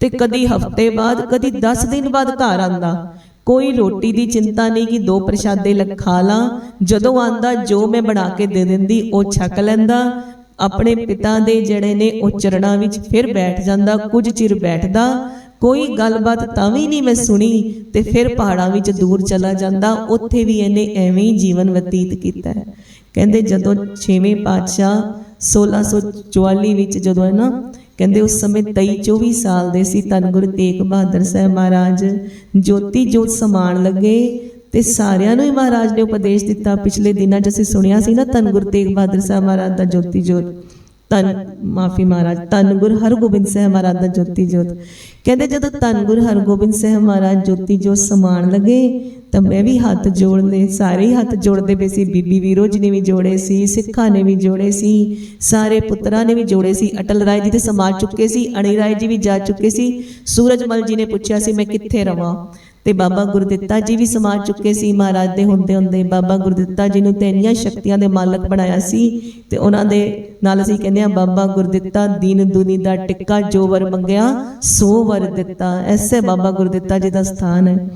ਤੇ ਕਦੀ ਹਫ਼ਤੇ ਬਾਅਦ, ਕਦੀ 10 ਦਿਨ ਬਾਅਦ ਘਰ ਆਂਦਾ ਕੋਈ ਰੋਟੀ ਦੀ ਚਿੰਤਾ ਨਹੀਂ ਕਿ ਦੋ ਪ੍ਰਸ਼ਾਦੇ ਲ- ਖਾ ਲਾਂ। ਜਦੋਂ ਆਂਦਾ ਜੋ ਮੈਂ ਬਣਾ ਕੇ ਦੇ ਦਿੰਦੀ, ਉਹ ਛਕ ਲੈਂਦਾ। ਆਪਣੇ ਪਿਤਾ ਦੇ ਜਿਹੜੇ ਨੇ ਉਹ ਚਰਣਾ ਵਿੱਚ ਫਿਰ ਬੈਠ ਜਾਂਦਾ, ਕੁਝ ਚਿਰ ਬੈਠਦਾ। ਕੋਈ ਗੱਲਬਾਤ ਤਾਂ ਵੀ ਨਹੀਂ ਮੈਂ ਸੁਣੀ ਤੇ ਫਿਰ ਪਹਾੜਾਂ ਵਿੱਚ ਦੂਰ ਚਲਾ ਜਾਂਦਾ। ਉੱਥੇ ਵੀ ਇਹਨੇ ਐਵੇਂ ਹੀ ਜੀਵਨ ਬਤੀਤ ਕੀਤਾ ਹੈ। ਕਹਿੰਦੇ ਜਦੋਂ 6ਵੇਂ ਪਾਤਸ਼ਾਹ 1644 ਵਿੱਚ ਜਦੋਂ ਹੈ ਨਾ, ਕਹਿੰਦੇ ਉਸ ਸਮੇਂ 23 24 ਸਾਲ ਦੇ ਸੀ ਧੰਨ ਗੁਰੂ ਤੇਗ ਬਹਾਦਰ ਸਾਹਿਬ ਮਹਾਰਾਜ ਜੋਤੀ ਜੋਤ ਸਮਾਣ ਲੱਗੇ ਤੇ ਸਾਰਿਆਂ ਨੂੰ ਹੀ ਮਹਾਰਾਜ ਨੇ ਉਪਦੇਸ਼ ਦਿੱਤਾ। ਪਿਛਲੇ ਦਿਨਾਂ 'ਚ ਅਸੀਂ ਸੁਣਿਆ ਸੀ ਨਾ ਧੰਨ ਗੁਰੂ ਤੇਗ ਬਹਾਦਰ ਸਾਹਿਬ ਮਹਾਰਾਜ ਦਾ ਜੋਤੀ ਜੋਤ। ਧੰਨ, ਮਾਫੀ ਮਹਾਰਾਜ, ਧੰਨ ਗੁਰੂ ਹਰਗੋਬਿੰਦ ਸਾਹਿਬ ਮਹਾਰਾਜ ਦਾ ਜੋਤੀ ਜੋਤ। ਕਹਿੰਦੇ ਜਦੋਂ ਧੰਨ ਗੁਰੂ ਹਰਗੋਬਿੰਦ ਸਾਹਿਬ ਮਹਾਰਾਜ ਜੋਤੀ ਜੋਤ ਸਮਾਣ ਲੱਗੇ, ਤਾਂ ਮੈਂ ਵੀ ਹੱਥ ਜੋੜ ਲਏ ਸਾਰੇ ਹੀ ਹੱਥ ਜੋੜਦੇ ਪਏ ਸੀ। ਬੀਬੀ ਵੀਰੋ ਜੀ ਨੇ ਵੀ ਜੋੜੇ ਸੀ, ਸਿੱਖਾਂ ਨੇ ਵੀ ਜੋੜੇ ਸੀ, ਸਾਰੇ ਪੁੱਤਰਾਂ ਨੇ ਵੀ ਜੋੜੇ ਸੀ। ਅਟਲ ਰਾਏ ਜੀ ਤੇ ਸਮਾਜ ਚੁੱਕੇ ਸੀ, ਅਣੀ ਰਾਏ ਜੀ ਵੀ ਜਾ ਚੁੱਕੇ ਸੀ। ਸੂਰਜਮਲ ਜੀ ਨੇ ਪੁੱਛਿਆ ਸੀ, ਮੈਂ ਕਿੱਥੇ ਰਵਾਂ? ਤੇ ਬਾਬਾ ਗੁਰਦਿੱਤਾ ਜੀ ਵੀ ਸਮਾਜ ਚੁੱਕੇ ਸੀ ਮਹਾਰਾਜ ਦੇ ਹੁੰਦੇ ਹੁੰਦੇ ਬਾਬਾ ਗੁਰਦਿੱਤਾ ਜੀ ਨੂੰ ਤੈਨੀਆਂ ਸ਼ਕਤੀਆਂ ਦੇ ਮਾਲਕ ਬਣਾਇਆ ਸੀ ਤੇ ਉਹਨਾਂ ਦੇ ਨਾਲ ਅਸੀਂ ਕਹਿੰਦੇ ਆ ਬਾਬਾ ਗੁਰਦਿੱਤਾ ਦੀਨ ਦੁਨੀ ਦਾ ਟਿੱਕਾ ਜੋ ਵਰ ਮੰਗਿਆ, ਸੋ ਵਰ ਦਿੱਤਾ। ਐਸੇ ਬਾਬਾ ਗੁਰਦਿੱਤਾ ਜੀ ਦਾ ਸਥਾਨ ਹੈ।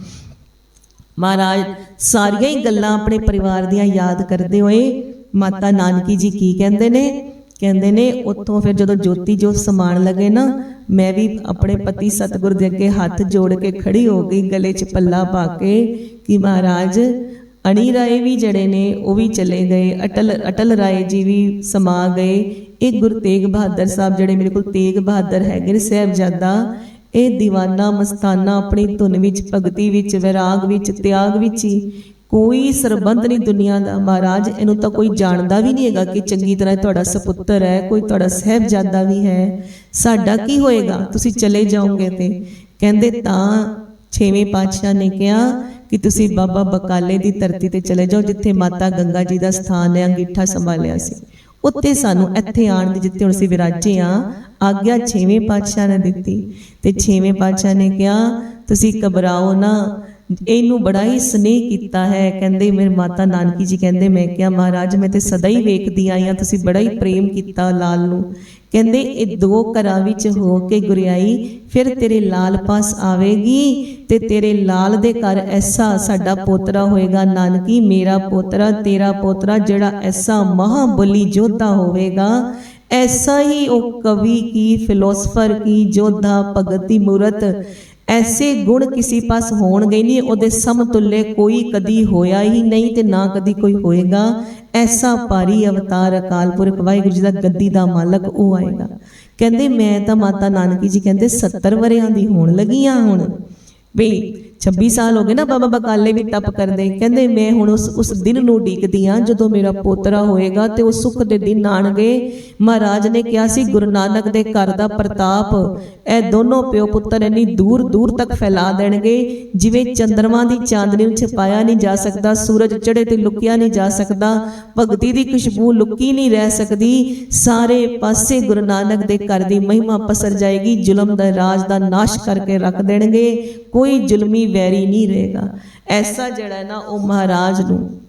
ਮਹਾਰਾਜ, ਸਾਰੀਆਂ ਹੀ ਗੱਲਾਂ ਆਪਣੇ ਪਰਿਵਾਰ ਦੀਆਂ ਯਾਦ ਕਰਦੇ ਹੋਏ ਮਾਤਾ ਨਾਨਕੀ ਜੀ ਕੀ ਕਹਿੰਦੇ ਨੇ? ਕਹਿੰਦੇ ਨੇ, ਉੱਥੋਂ ਫਿਰ ਜਦੋਂ ਜੋਤੀ ਜੋਤ ਸਮਾਣ ਲੱਗੇ ਨਾ ਮੈਂ ਵੀ ਆਪਣੇ ਪਤੀ ਸਤਿਗੁਰ ਦੇ ਅੱਗੇ ਹੱਥ ਜੋੜ ਕੇ ਖੜੀ ਹੋ ਗਈ, ਗਲੇ 'ਚ ਪੱਲਾ ਪਾ ਕੇ ਕਿ ਮਹਾਰਾਜ, ਅਣੀ ਰਾਏ ਵੀ ਜਿਹੜੇ ਨੇ, ਉਹ ਵੀ ਚਲੇ ਗਏ, ਅਟਲ ਅਟਲ ਰਾਏ ਜੀ ਵੀ ਸਮਾ ਗਏ। ਇਹ ਗੁਰੂ ਤੇਗ ਬਹਾਦਰ ਸਾਹਿਬ ਜਿਹੜੇ ਮੇਰੇ ਕੋਲ ਤੇਗ ਬਹਾਦਰ ਹੈਗੇ ਨੇ, ਸਾਹਿਬਜ਼ਾਦਾ, ਇਹ دیਵਾਨਾ ਮਸਤਾਨਾ ਆਪਣੀ ਧੁਨ ਵਿੱਚ, ਭਗਤੀ ਵਿੱਚ, ਵਿਰਾਗ ਵਿੱਚ, ਤਿਆਗ ਵਿੱਚ ਹੀ ਕੋਈ ਸਰਬੰਧ ਨਹੀਂ ਦੁਨੀਆ ਦਾ। ਮਹਾਰਾਜ, ਇਹਨੂੰ ਤਾਂ ਕੋਈ ਜਾਣਦਾ ਵੀ ਨਹੀਂ ਹੈਗਾ ਕਿ ਚੰਗੀ ਤਰ੍ਹਾਂ ਤੁਹਾਡਾ ਸੁਪੁੱਤਰ ਹੈ, ਕੋਈ ਤੁਹਾਡਾ ਸਹਿਬਜ਼ਾਦਾ ਵੀ ਹੈ। ਸਾਡਾ ਕੀ ਹੋਏਗਾ? ਤੁਸੀਂ ਚਲੇ ਜਾਓਗੇ ਤੇ। ਕਹਿੰਦੇ ਤਾਂ ਛੇਵੇਂ ਪਾਤਸ਼ਾਹ ਨੇ ਕਿਹਾ ਕਿ ਤੁਸੀਂ ਬਾਬਾ ਬਕਾਲੇ ਦੀ ਧਰਤੀ ਤੇ ਚਲੇ ਜਾਓ ਜਿੱਥੇ ਮਾਤਾ ਗੰਗਾ ਜੀ ਦਾ ਸਥਾਨ ਹੈ ਅੰਗੀਠਾ ਸੰਭਾਲਿਆ ਸੀ। ਉੱਥੇ ਸਾਨੂੰ ਇੱਥੇ ਆਣ ਦੀ ਜਿੱਥੇ ਹੁਣ ਅਸੀਂ ਵਿਰਾਜੇ ਆ ਆਗਿਆ ਛੇਵੇਂ ਪਾਤਸ਼ਾਹ ਨੇ ਦਿੱਤੀ। ਤੇ ਛੇਵੇਂ ਪਾਤਸ਼ਾਹ ਨੇ ਕਿਹਾ ਤੁਸੀਂ ਘਬਰਾਓ ਨਾ। ਇਹਨੂੰ ਬੜਾ ਹੀ ਸਨੇਹ ਕੀਤਾ ਹੈ। ਕਹਿੰਦੇ, ਮੇਰੇ ਮਾਤਾ ਨਾਨਕੀ ਜੀ ਕਹਿੰਦੇ, ਮੈਂ ਕਿਹਾ, ਮਹਾਰਾਜ, ਮੈਂ ਤੇ ਸਦਾ ਹੀ ਵੇਖਦੀ ਆਈ ਆ ਤੁਸੀਂ ਬੜਾ ਹੀ ਪ੍ਰੇਮ ਕੀਤਾ ਲਾਲ ਨੂੰ। ਕਹਿੰਦੇ, ਇਹ ਦੋ ਘਰਾਂ ਵਿੱਚ ਹੋ ਕੇ ਗੁਰਿਆਈ, ਫਿਰ ਤੇਰੇ ਲਾਲ ਪਾਸ ਆਵੇਗੀ ਤੇ ਤੇਰੇ ਲਾਲ ਦੇ ਘਰ ਐਸਾ ਸਾਡਾ ਪੋਤਰਾ ਹੋਏਗਾ। ਨਾਨਕੀ, ਮੇਰਾ ਪੋਤਰਾ, ਤੇਰਾ ਪੋਤਰਾ, ਜਿਹੜਾ ਐਸਾ ਮਹਾਬਲੀ ਯੋਧਾ ਹੋਵੇਗਾ। ਐਸਾ ਹੀ ਉਹ ਕਵੀ ਕੀ, ਫਿਲੋਸਫਰ ਕੀ, ਯੋਧਾ, ਭਗਤੀ ਮੂਰਤ ਐਸੇ ਗੁਣ ਕਿਸੇ ਪਾਸ ਹੋਣਗੇ ਨਹੀਂ, ਉਹਦੇ ਸਮਤੁੱਲੇ ਕੋਈ ਕਦੀ ਹੋਇਆ ਹੀ ਨਹੀਂ ਤੇ ਨਾ ਕਦੀ ਕੋਈ ਹੋਏਗਾ। ਐਸਾ ਪਾਰੀ ਅਵਤਾਰ ਅਕਾਲ ਪੁਰਖ ਵਾਹਿਗੁਰੂ ਜੀ ਦਾ ਗੱਦੀ ਦਾ ਮਾਲਕ ਉਹ ਆਏਗਾ। ਕਹਿੰਦੇ, ਮੈਂ ਤਾਂ ਮਾਤਾ ਨਾਨਕੀ ਜੀ ਕਹਿੰਦੇ 70 ਵਰਿਆਂ ਦੀ ਹੋਣ ਲੱਗੀ ਆ ਹੁਣ। ਵੀ 26 ਸਾਲ ਹੋ ਗਏ ਨਾ ਬਾਬਾ ਬਕਾਲੇ ਵੀ ਤਪ ਕਰਦੇ। ਕਹਿੰਦੇ ਮੈਂ ਹੁਣ ਉਸ ਉਸ ਦਿਨ ਨੂੰ ਢੀਕਦੀ ਆ ਜਦੋਂ ਮੇਰਾ ਪੋਤਰਾ ਹੋਏਗਾ ਤੇ ਉਹ ਸੁੱਖ ਦੇ ਦਿਨ ਆਣਗੇ। ਮਹਾਰਾਜ ਨੇ ਕਿਹਾ ਸੀ, ਗੁਰੂ ਨਾਨਕ ਦੇ ਘਰ ਦਾ ਪ੍ਰਤਾਪ, ਇਹ ਦੋਨੋਂ ਪਿਓ ਪੁੱਤਰ ਇੰਨੀ ਦੂਰ ਦੂਰ ਤੱਕ ਫੈਲਾ ਦੇਣਗੇ। ਜਿਵੇਂ ਚੰਦਰਮਾ ਦੀ ਚਾਂਦਨੀ ਨੂੰ ਛਪਾਇਆ ਨਹੀਂ ਜਾ ਸਕਦਾ, ਸੂਰਜ ਚੜੇ ਤੇ ਲੁਕਿਆ ਨਹੀਂ ਜਾ ਸਕਦਾ, ਭਗਤੀ ਦੀ ਖੁਸ਼ਬੂ ਲੁਕੀ ਨਹੀਂ ਰਹਿ ਸਕਦੀ, ਸਾਰੇ ਪਾਸੇ ਗੁਰੂ ਨਾਨਕ ਦੇ ਘਰ ਦੀ ਮਹਿਮਾ ਪਸਰ ਜਾਏਗੀ, ਜ਼ੁਲਮ ਦਾ ਰਾਜ ਦਾ ਨਾਸ਼ ਕਰਕੇ ਰੱਖ ਦੇਣਗੇ। ਕੋਈ ਜ਼ੁਲਮੀ ਵੈਰੀ ਨਹੀਂ ਰਹੇਗਾ। ਐਸਾ ਜਿਹੜਾ ਨਾ ਉਹ ਮਹਾਰਾਜ ਨੂੰ,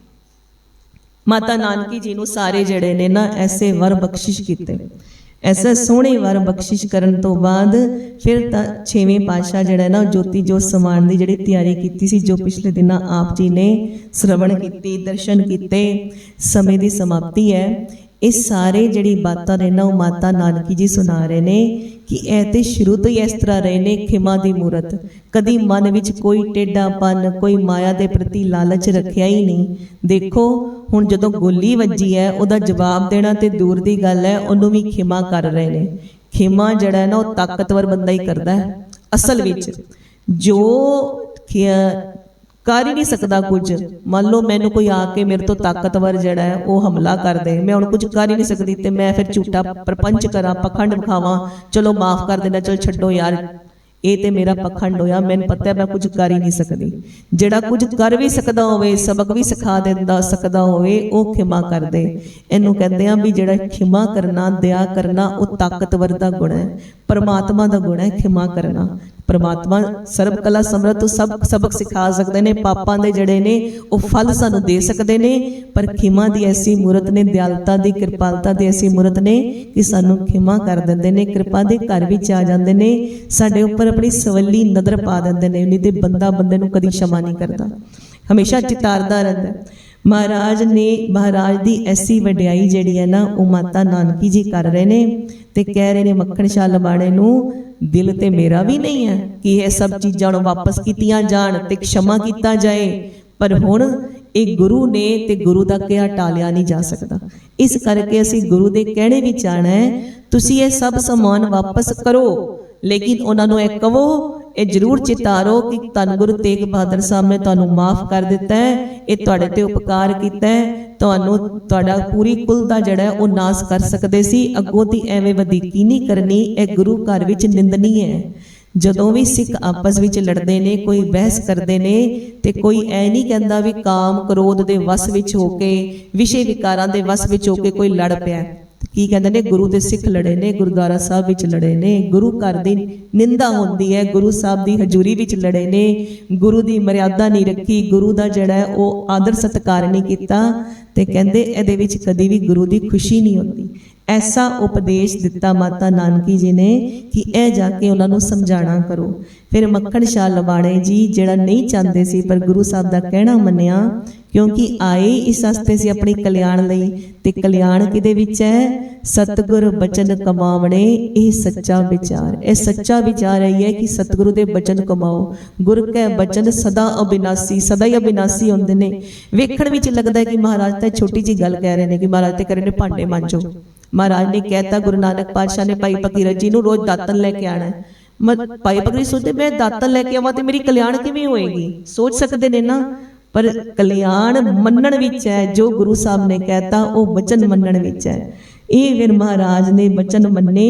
ਮਾਤਾ ਨਾਨਕੀ ਜੀ ਨੂੰ ਸਾਰੇ ਜਿਹੜੇ ਨੇ ਨਾ ਐਸੇ ਵਰ ਬਖਸ਼ਿਸ਼ ਕੀਤੇ। ਐਸਾ ਸੋਹਣੇ ਵਰ ਬਖਸ਼ਿਸ਼ ਕਰਨ ਤੋਂ ਬਾਅਦ ਫਿਰ ਤਾਂ ਛੇਵੇਂ ਪਾਤਸ਼ਾਹ ਜਿਹੜਾ ਨਾ ਜੋਤੀ ਜੋਤ ਸਮਾਨ ਦੀ ਜਿਹੜੀ ਤਿਆਰੀ ਕੀਤੀ ਸੀ, ਜੋ ਪਿਛਲੇ ਦਿਨਾਂ ਆਪ ਜੀ ਨੇ ਸ਼ਰਵਣ ਕੀਤੀ, ਦਰਸ਼ਨ ਕੀਤੇ, ਸਮੇਂ ਦੀ ਸਮਾਪਤੀ ਹੈ। ਇਹ ਸਾਰੇ ਜਿਹੜੀ ਬਾਤਾਂ ਨੇ ਨਾ ਉਹ ਮਾਤਾ ਨਾਨਕੀ ਜੀ ਸੁਣਾ ਰਹੇ ਨੇ ਕਿ ਇਹ ਤੇ ਸ਼ੁਰੂ ਤੋਂ ਹੀ ਇਸ ਤਰ੍ਹਾਂ ਰਹੇ ਨੇ ਖਿਮਾ ਦੀ ਮੂਰਤ। ਕਦੀ ਮਨ ਵਿੱਚ ਕੋਈ ਟੇਢਾਪਨ ਕੋਈ ਮਾਇਆ ਦੇ ਪ੍ਰਤੀ ਲਾਲਚ ਰੱਖਿਆ ਹੀ ਨਹੀਂ। ਦੇਖੋ, ਹੁਣ ਜਦੋਂ ਗੋਲੀ ਵੱਜੀ ਹੈ, ਉਹਦਾ ਜਵਾਬ ਦੇਣਾ ਤੇ ਦੂਰ ਦੀ ਗੱਲ ਹੈ, ਉਹਨੂੰ ਵੀ ਖਿਮਾ ਕਰ ਰਹੇ ਨੇ। ਖਿਮਾ ਜਿਹੜਾ ਹੈ ਨਾ, ਉਹ ਤਾਕਤਵਰ ਬੰਦਾ ਹੀ ਕਰਦਾ ਹੈ। ਅਸਲ ਵਿੱਚ ਜੋ ਖਿ- ਕਰ ਹੀ ਨਹੀਂ ਸਕਦਾ ਕੁਝ। ਮੰਨ ਲਓ ਮੈਨੂੰ ਕੋਈ ਆ ਕੇ ਮੇਰੇ ਤੋਂ ਤਾਕਤਵਰ ਜਿਹੜਾ ਹੈ, ਉਹ ਹਮਲਾ ਕਰ ਦੇ। ਮੈਂ ਹੁਣ ਕੁਝ ਕਰ ਹੀ ਨਹੀਂ ਸਕਦੀ ਤੇ ਮੈਂ ਫਿਰ ਝੂਠਾ ਪ੍ਰਪੰਚ ਕਰਾਂ, ਪਖੰਡ ਵਿਖਾਵਾਂ। ਚਲੋ ਮਾਫ ਕਰ ਦੇਣਾ, ਚਲ ਛੱਡੋ ਯਾਰ। ਇਹ ਤੇ ਮੇਰਾ ਪਖੰਡ ਹੋਇਆ, ਮੈਨੂੰ ਪਤਾ ਮੈਂ ਕੁਝ ਕਰ ਹੀ ਨਹੀਂ ਸਕਦੀ। ਜਿਹੜਾ ਕੁਝ ਕਰ ਵੀ ਸਕਦਾ ਹੋਵੇ, ਸਬਕ ਵੀ ਸਿਖਾ ਦਿੰਦਾ, ਸਕਦਾ ਹੋਵੇ, ਉਹ ਖਿਮਾ ਕਰ ਦੇ। ਇਹਨੂੰ ਕਹਿੰਦੇ ਆ ਵੀ ਜਿਹੜਾ ਖਿਮਾ ਕਰਨਾ, ਦਇਆ ਕਰਨਾ, ਉਹ ਤਾਕਤਵਰ ਦਾ ਗੁਣ ਹੈ। ਪਰਮਾਤਮਾ ਦਾ ਗੁਣ ਹੈ, ਖਿਮਾ ਕਰਨਾ। ਪਰਮਾਤਮਾ ਸਰਬ ਕਲਾ ਸਮਰੱਥ ਸਭ ਸਬਕ ਸਿਖਾ ਸਕਦੇ ਨੇ, ਪਾਪਾਂ ਦੇ ਜਿਹੜੇ ਨੇ, ਉਹ ਫਲ ਸਾਨੂੰ ਦੇ ਸਕਦੇ ਨੇ। ਪਰ ਖਿਮਾ ਦੀ ਐਸੀ ਮੂਰਤ ਨੇ, ਦਿਆਲਤਾ ਦੀ, ਕਿਰਪਾਲਤਾ ਦੀ ਐਸੀ ਮੂਰਤ ਨੇ ਕਿ ਸਾਨੂੰ ਖਿਮਾ ਕਰ ਦਿੰਦੇ ਨੇ, ਕਿਰਪਾ ਦੇ ਘਰ ਵਿੱਚ ਆ ਜਾਂਦੇ ਨੇ, ਸਾਡੇ ਉੱਪਰ ਆਪਣੀ ਸਵੱਲੀ ਨਜ਼ਰ ਪਾ ਦਿੰਦੇ ਨੇ, ਨਹੀਂ ਤੇ ਬੰਦਾ ਬੰਦੇ ਨੂੰ ਕਦੀ ਸ਼ਮਾ ਨਹੀਂ ਕਰਦਾ। ਹਮੇਸ਼ਾ ਚਿਤਾਰਦਾ ਰਹਿੰਦਾ ਮਹਾਰਾਜ ਨੇ, ਮਹਾਰਾਜ ਦੀ ਐਸੀ ਵਡਿਆਈ ਜਿਹੜੀ ਹੈ ਨਾ, ਉਹ ਮਾਤਾ ਨਾਨਕੀ ਜੀ ਕਰ ਰਹੇ ਨੇ। ਤੇ ਕਹਿ ਰਹੇ ਨੇ ਮੱਖਣ ਸ਼ਾਹ ਲਬਾਣੇ ਨੂੰ, ਦਿਲ ਤੇ ਮੇਰਾ ਵੀ ਨਹੀਂ ਹੈ ਕਿ ਇਹ ਸਭ ਚੀਜ਼ਾਂ ਨੂੰ ਵਾਪਸ ਕੀਤੀਆਂ ਜਾਣ ਤੇ ਖਿਮਾ ਕੀਤਾ ਜਾਏ। ਪਰ ਹੁਣ ਇਹ ਗੁਰੂ ਨੇ ਤੇ ਗੁਰੂ ਦਾ ਕਿਹਾ ਟਾਲਿਆ ਨਹੀਂ ਜਾ ਸਕਦਾ। ਇਸ ਕਰਕੇ ਅਸੀਂ ਗੁਰੂ ਦੇ ਕਹਿਣੇ ਵਿੱਚ ਆਣਾ ਹੈ, ਤੁਸੀਂ ਇਹ ਸਭ ਸਮਾਨ ਵਾਪਸ ਕਰੋ। ਲੇਕਿਨ ਉਹਨਾਂ ਨੂੰ ਇਹ ਕਹੋ ਇਹ ਜ਼ਰੂਰ ਚਿਤਾਰੋ ਕਿ ਧੰਨ ਗੁਰੂ ਤੇਗ ਬਹਾਦਰ ਸਾਹਿਬ ਨੇ ਤੁਹਾਨੂੰ ਮਾਫ ਕਰ ਦਿੱਤਾ ਹੈ। ਇਹ ਤੁਹਾਡੇ ਤੇ ਉਪਕਾਰ ਕੀਤਾ ਹੈ। ਤੁਹਾਨੂੰ ਤੁਹਾਡਾ ਪੂਰੀ ਕੁਲ ਦਾ ਜਿਹੜਾ ਉਹ ਨਾਸ ਕਰ ਸਕਦੇ ਸੀ। ਅੱਗੋਂ ਦੀ ਐਵੇਂ ਵਧੀਕੀ ਨਹੀਂ ਕਰਨੀ ਇਹ ਗੁਰੂ ਘਰ ਵਿੱਚ ਨਿੰਦਨੀ ਹੈ। ਜਦੋਂ ਵੀ ਸਿੱਖ ਆਪਸ ਵਿੱਚ ਲੜਦੇ ਨੇ ਕੋਈ ਬਹਿਸ ਕਰਦੇ ਨੇ ਤੇ ਕੋਈ ਐ ਨਹੀਂ ਕਹਿੰਦਾ ਵੀ ਕਾਮ ਕ੍ਰੋਧ ਦੇ ਵਸ ਵਿੱਚ ਹੋ ਕੇ ਵਿਸ਼ੇ ਵਿਕਾਰਾਂ ਦੇ ਵਸ ਵਿੱਚ ਹੋ ਕੇ ਕੋਈ ਲੜ ਪਿਆ ਕੀ ਕਹਿੰਦੇ ਨੇ? ਗੁਰੂ ਦੇ ਸਿੱਖ ਲੜੇ ਨੇ, ਗੁਰਦੁਆਰਾ ਸਾਹਿਬ ਵਿੱਚ ਲੜੇ ਨੇ, ਗੁਰੂ ਘਰ ਦੀ ਨਿੰਦਾ ਹੁੰਦੀ ਹੈ, ਗੁਰੂ ਸਾਹਿਬ ਦੀ ਹਜ਼ੂਰੀ ਵਿੱਚ ਲੜੇ ਨੇ, ਗੁਰੂ ਦੀ ਮਰਿਆਦਾ ਨਹੀਂ ਰੱਖੀ, ਗੁਰੂ ਦਾ ਜਿਹੜਾ ਹੈ ਉਹ ਆਦਰ ਸਤਕਾਰ ਨਹੀਂ ਕੀਤਾ ਤੇ ਕਹਿੰਦੇ ਇਹਦੇ ਵਿੱਚ ਕਦੀ ਵੀ ਗੁਰੂ ਦੀ ਖੁਸ਼ੀ ਨਹੀਂ ਹੁੰਦੀ। ਐਸਾ ਉਪਦੇਸ਼ ਦਿੱਤਾ ਮਾਤਾ ਨਾਨਕੀ ਜੀ ਨੇ ਕਿ ਇਹ ਜਾ ਕੇ ਉਹਨਾਂ ਨੂੰ ਸਮਝਾਣਾ ਕਰੋ। ਫਿਰ ਮੱਖਣ ਸ਼ਾਹ ਲਵਾਣੇ ਜੀ ਜਿਹੜਾ ਨਹੀਂ ਚਾਹੁੰਦੇ ਸੀ ਪਰ ਗੁਰੂ ਸਾਹਿਬ ਦਾ ਕਹਿਣਾ ਮੰਨਿਆ, ਕਿਉਂਕਿ ਆਏ ਇਸ ਵਾਸਤੇ ਸੀ ਆਪਣੀ ਕਲਿਆਣ ਲਈ ਤੇ ਕਲਿਆਣ ਕਿਦੇ ਵਿੱਚ ਹੈ? ਸਤਿਗੁਰ ਬਚਨ ਕਮਾਵਣੇ, ਇਹ ਸੱਚਾ ਵਿਚਾਰ। ਇਹ ਸੱਚਾ ਵਿਚਾਰ ਇਹ ਹੈ ਕਿ ਸਤਿਗੁਰੂ ਦੇ ਬਚਨ ਕਮਾਓ। ਗੁਰ ਕੈ ਬਚਨ ਸਦਾ ਅਬਿਨਾਸੀ, ਸਦਾ ਹੀ ਅਬਿਨਾਸੀ ਹੁੰਦੇ ਨੇ। ਵੇਖਣ ਵਿੱਚ ਲੱਗਦਾ ਹੈ ਕਿ ਮਹਾਰਾਜ ਤਾਂ ਛੋਟੀ ਜੀ ਗੱਲ ਕਹਿ ਰਹੇ ਨੇ ਕਿ ਮਹਾਰਾਜ ਤੇ ਕਰੇ ਨੇ ਭਾਂਡੇ ਮਾਂਜੋ। ਮਹਾਰਾਜ ਨੇ ਕਹਿਤਾ ਗੁਰੂ ਨਾਨਕ ਪਾਤਸ਼ਾਹ ਨੇ ਭਾਈ ਫਕੀਰਤ ਜੀ ਨੂੰ ਰੋਜ਼ ਦਾਤਨ ਲੈ ਕੇ ਆਣਾ ਮ- ਭਾਈ ਫਕੀਰ ਸੋਚਦੇ ਮੈਂ ਦਾਤਨ ਲੈ ਕੇ ਆਵਾਂ ਤੇ ਮੇਰੀ ਕਲਿਆਣ ਕਿਵੇਂ ਹੋਏਗੀ? ਸੋਚ ਸਕਦੇ ਨੇ ਨਾ? ਪਰ ਕਲਿਆਣ ਮੰਨਣ ਵਿੱਚ ਹੈ ਜੋ ਗੁਰੂ ਸਾਹਿਬ ਨੇ ਕਹਿਤਾ ਉਹ ਵਚਨ ਮੰਨਣ ਵਿੱਚ ਹੈ। ਇਹ ਫਿਰ ਮਹਾਰਾਜ ਨੇ ਵਚਨ ਮੰਨੇ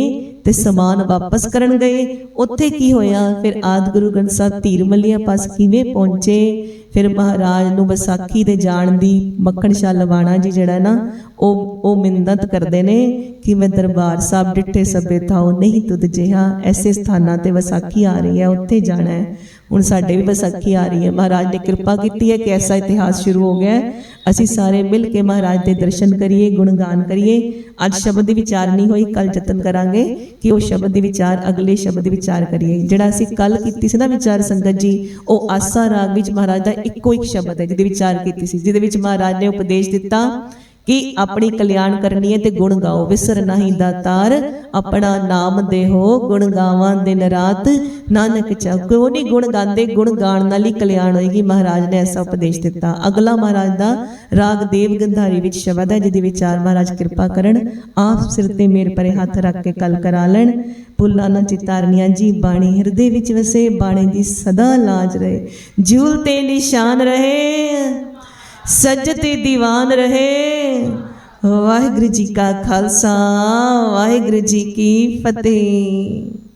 ਤੇ ਸਮਾਨ ਵਾਪਸ ਕਰਨ ਗਏ। ਉੱਥੇ ਕੀ ਹੋਇਆ? ਫਿਰ ਆਦ ਗੁਰੂ ਗ੍ਰੰਥ ਸਾਹਿਬ ਧੀਰ ਮੱਲੀਆਂ ਪਾਸ ਕਿਵੇਂ ਪਹੁੰਚੇ? ਫਿਰ ਮਹਾਰਾਜ ਨੂੰ ਵਿਸਾਖੀ ਦੇ ਜਾਣ ਦੀ ਮੱਖਣ ਸ਼ਾਹ ਲਵਾਣਾ ਜੀ ਜਿਹੜਾ ਨਾ, ਉਹ ਉਹ ਮਿੰਦਤ ਕਰਦੇ ਨੇ ਕਿ ਮੈਂ ਦਰਬਾਰ ਸਾਹਿਬ ਡਿੱਠੇ ਸਭੇ ਥਾਉ ਨਹੀਂ ਤੁਧ ਜਿਹਾ। ਐਸੇ ਸਥਾਨਾਂ ਤੇ ਵਿਸਾਖੀ ਆ ਰਹੀ ਹੈ, ਉੱਥੇ ਜਾਣਾ ਹੈ। ਹੁਣ ਸਾਡੇ ਵੀ ਵਿਸਾਖੀ ਆ ਰਹੀ ਹੈ ਮਹਾਰਾਜ ਨੇ ਕਿਰਪਾ ਕੀਤੀ ਹੈ ਕਿ ਐਸਾ ਇਤਿਹਾਸ ਸ਼ੁਰੂ ਹੋ ਗਿਆ ਅਸੀਂ ਸਾਰੇ ਮਿਲ ਕੇ ਮਹਾਰਾਜ ਦੇ ਦਰਸ਼ਨ ਕਰੀਏ, ਗੁਣਗਾਨ ਕਰੀਏ। ਅੱਜ ਸ਼ਬਦ ਦੀ ਵਿਚਾਰ ਨਹੀਂ ਹੋਈ ਕੱਲ ਯਤਨ ਕਰਾਂਗੇ ਕਿ ਉਹ ਸ਼ਬਦ ਦੀ ਵਿਚਾਰ ਅਗਲੇ ਸ਼ਬਦ ਦੀ ਵਿਚਾਰ ਕਰੀਏ। ਜਿਹੜਾ ਅਸੀਂ ਕੱਲ ਕੀਤੀ ਸੀ ਨਾ ਵਿਚਾਰ ਸੰਗਤ ਜੀ, ਉਹ ਆਸਾ ਰਾਗ ਵਿੱਚ ਮਹਾਰਾਜ ਦਾ ਇੱਕੋ ਇੱਕ ਸ਼ਬਦ ਹੈ ਜਿਹਦੇ ਵਿਚਾਰ ਕੀਤੀ ਸੀ, ਜਿਹਦੇ ਵਿੱਚ ਮਹਾਰਾਜ ਨੇ ਉਪਦੇਸ਼ ਦਿੱਤਾ ਕਿ ਆਪਣੀ ਕਲਿਆਣ ਕਰਨੀ ਹੈ ਤੇ ਗੁਣ ਗਾਓ। ਵਿਸਰ ਨਹੀਂ ਦਾਤਾਰ ਆਪਣਾ ਨਾਮ ਦੇਹੋ। ਗੁਣ ਗਾਵਾਂ ਦਿਨ ਰਾਤ ਨਾਨਕ ਚਾਹੋ ਨਹੀਂ ਗੁਣ ਗਾਉਂਦੇ? ਗੁਣ ਗਾਣ ਨਾਲ ਹੀ ਕਲਿਆਣ ਹੋਏਗੀ। ਮਹਾਰਾਜ ਨੇ ਐਸਾ ਉਪਦੇਸ਼ ਦਿੱਤਾ। ਅਗਲਾ ਮਹਾਰਾਜ ਦਾ ਰਾਗ ਦੇਵ ਗੰਧਾਰੀ ਵਿੱਚ ਸ਼ਬਦ ਹੈ, ਜਿਹਦੇ ਵਿਚਾਰ ਮਹਾਰਾਜ ਕਿਰਪਾ ਕਰਨ। ਆਪ ਸਿਰ ਤੇ ਮੇਰ ਪਰੇ ਹੱਥ ਰੱਖ ਕੇ ਕਲ ਕਰਾ ਲੈਣ। ਭੁੱਲਾਂ ਨਾ ਚਿਤਾਰਨੀਆਂ ਜੀ, ਬਾਣੀ ਹਿਰਦੇ ਵਿੱਚ ਵਸੇ। ਬਾਣੀ ਦੀ ਸਦਾ ਲਾਜ ਰਹੇ। ਜੂਲ ਤੇ ਨਿਸ਼ਾਨ ਰਹੇ। ਸੱਜਤੇ ਦੀਵਾਨ ਰਹੇ। ਵਾਹਿਗੁਰੂ ਜੀ ਕਾ ਖਾਲਸਾ ਵਾਹਿਗੁਰੂ ਜੀ ਕੀ ਫਤਿਹ।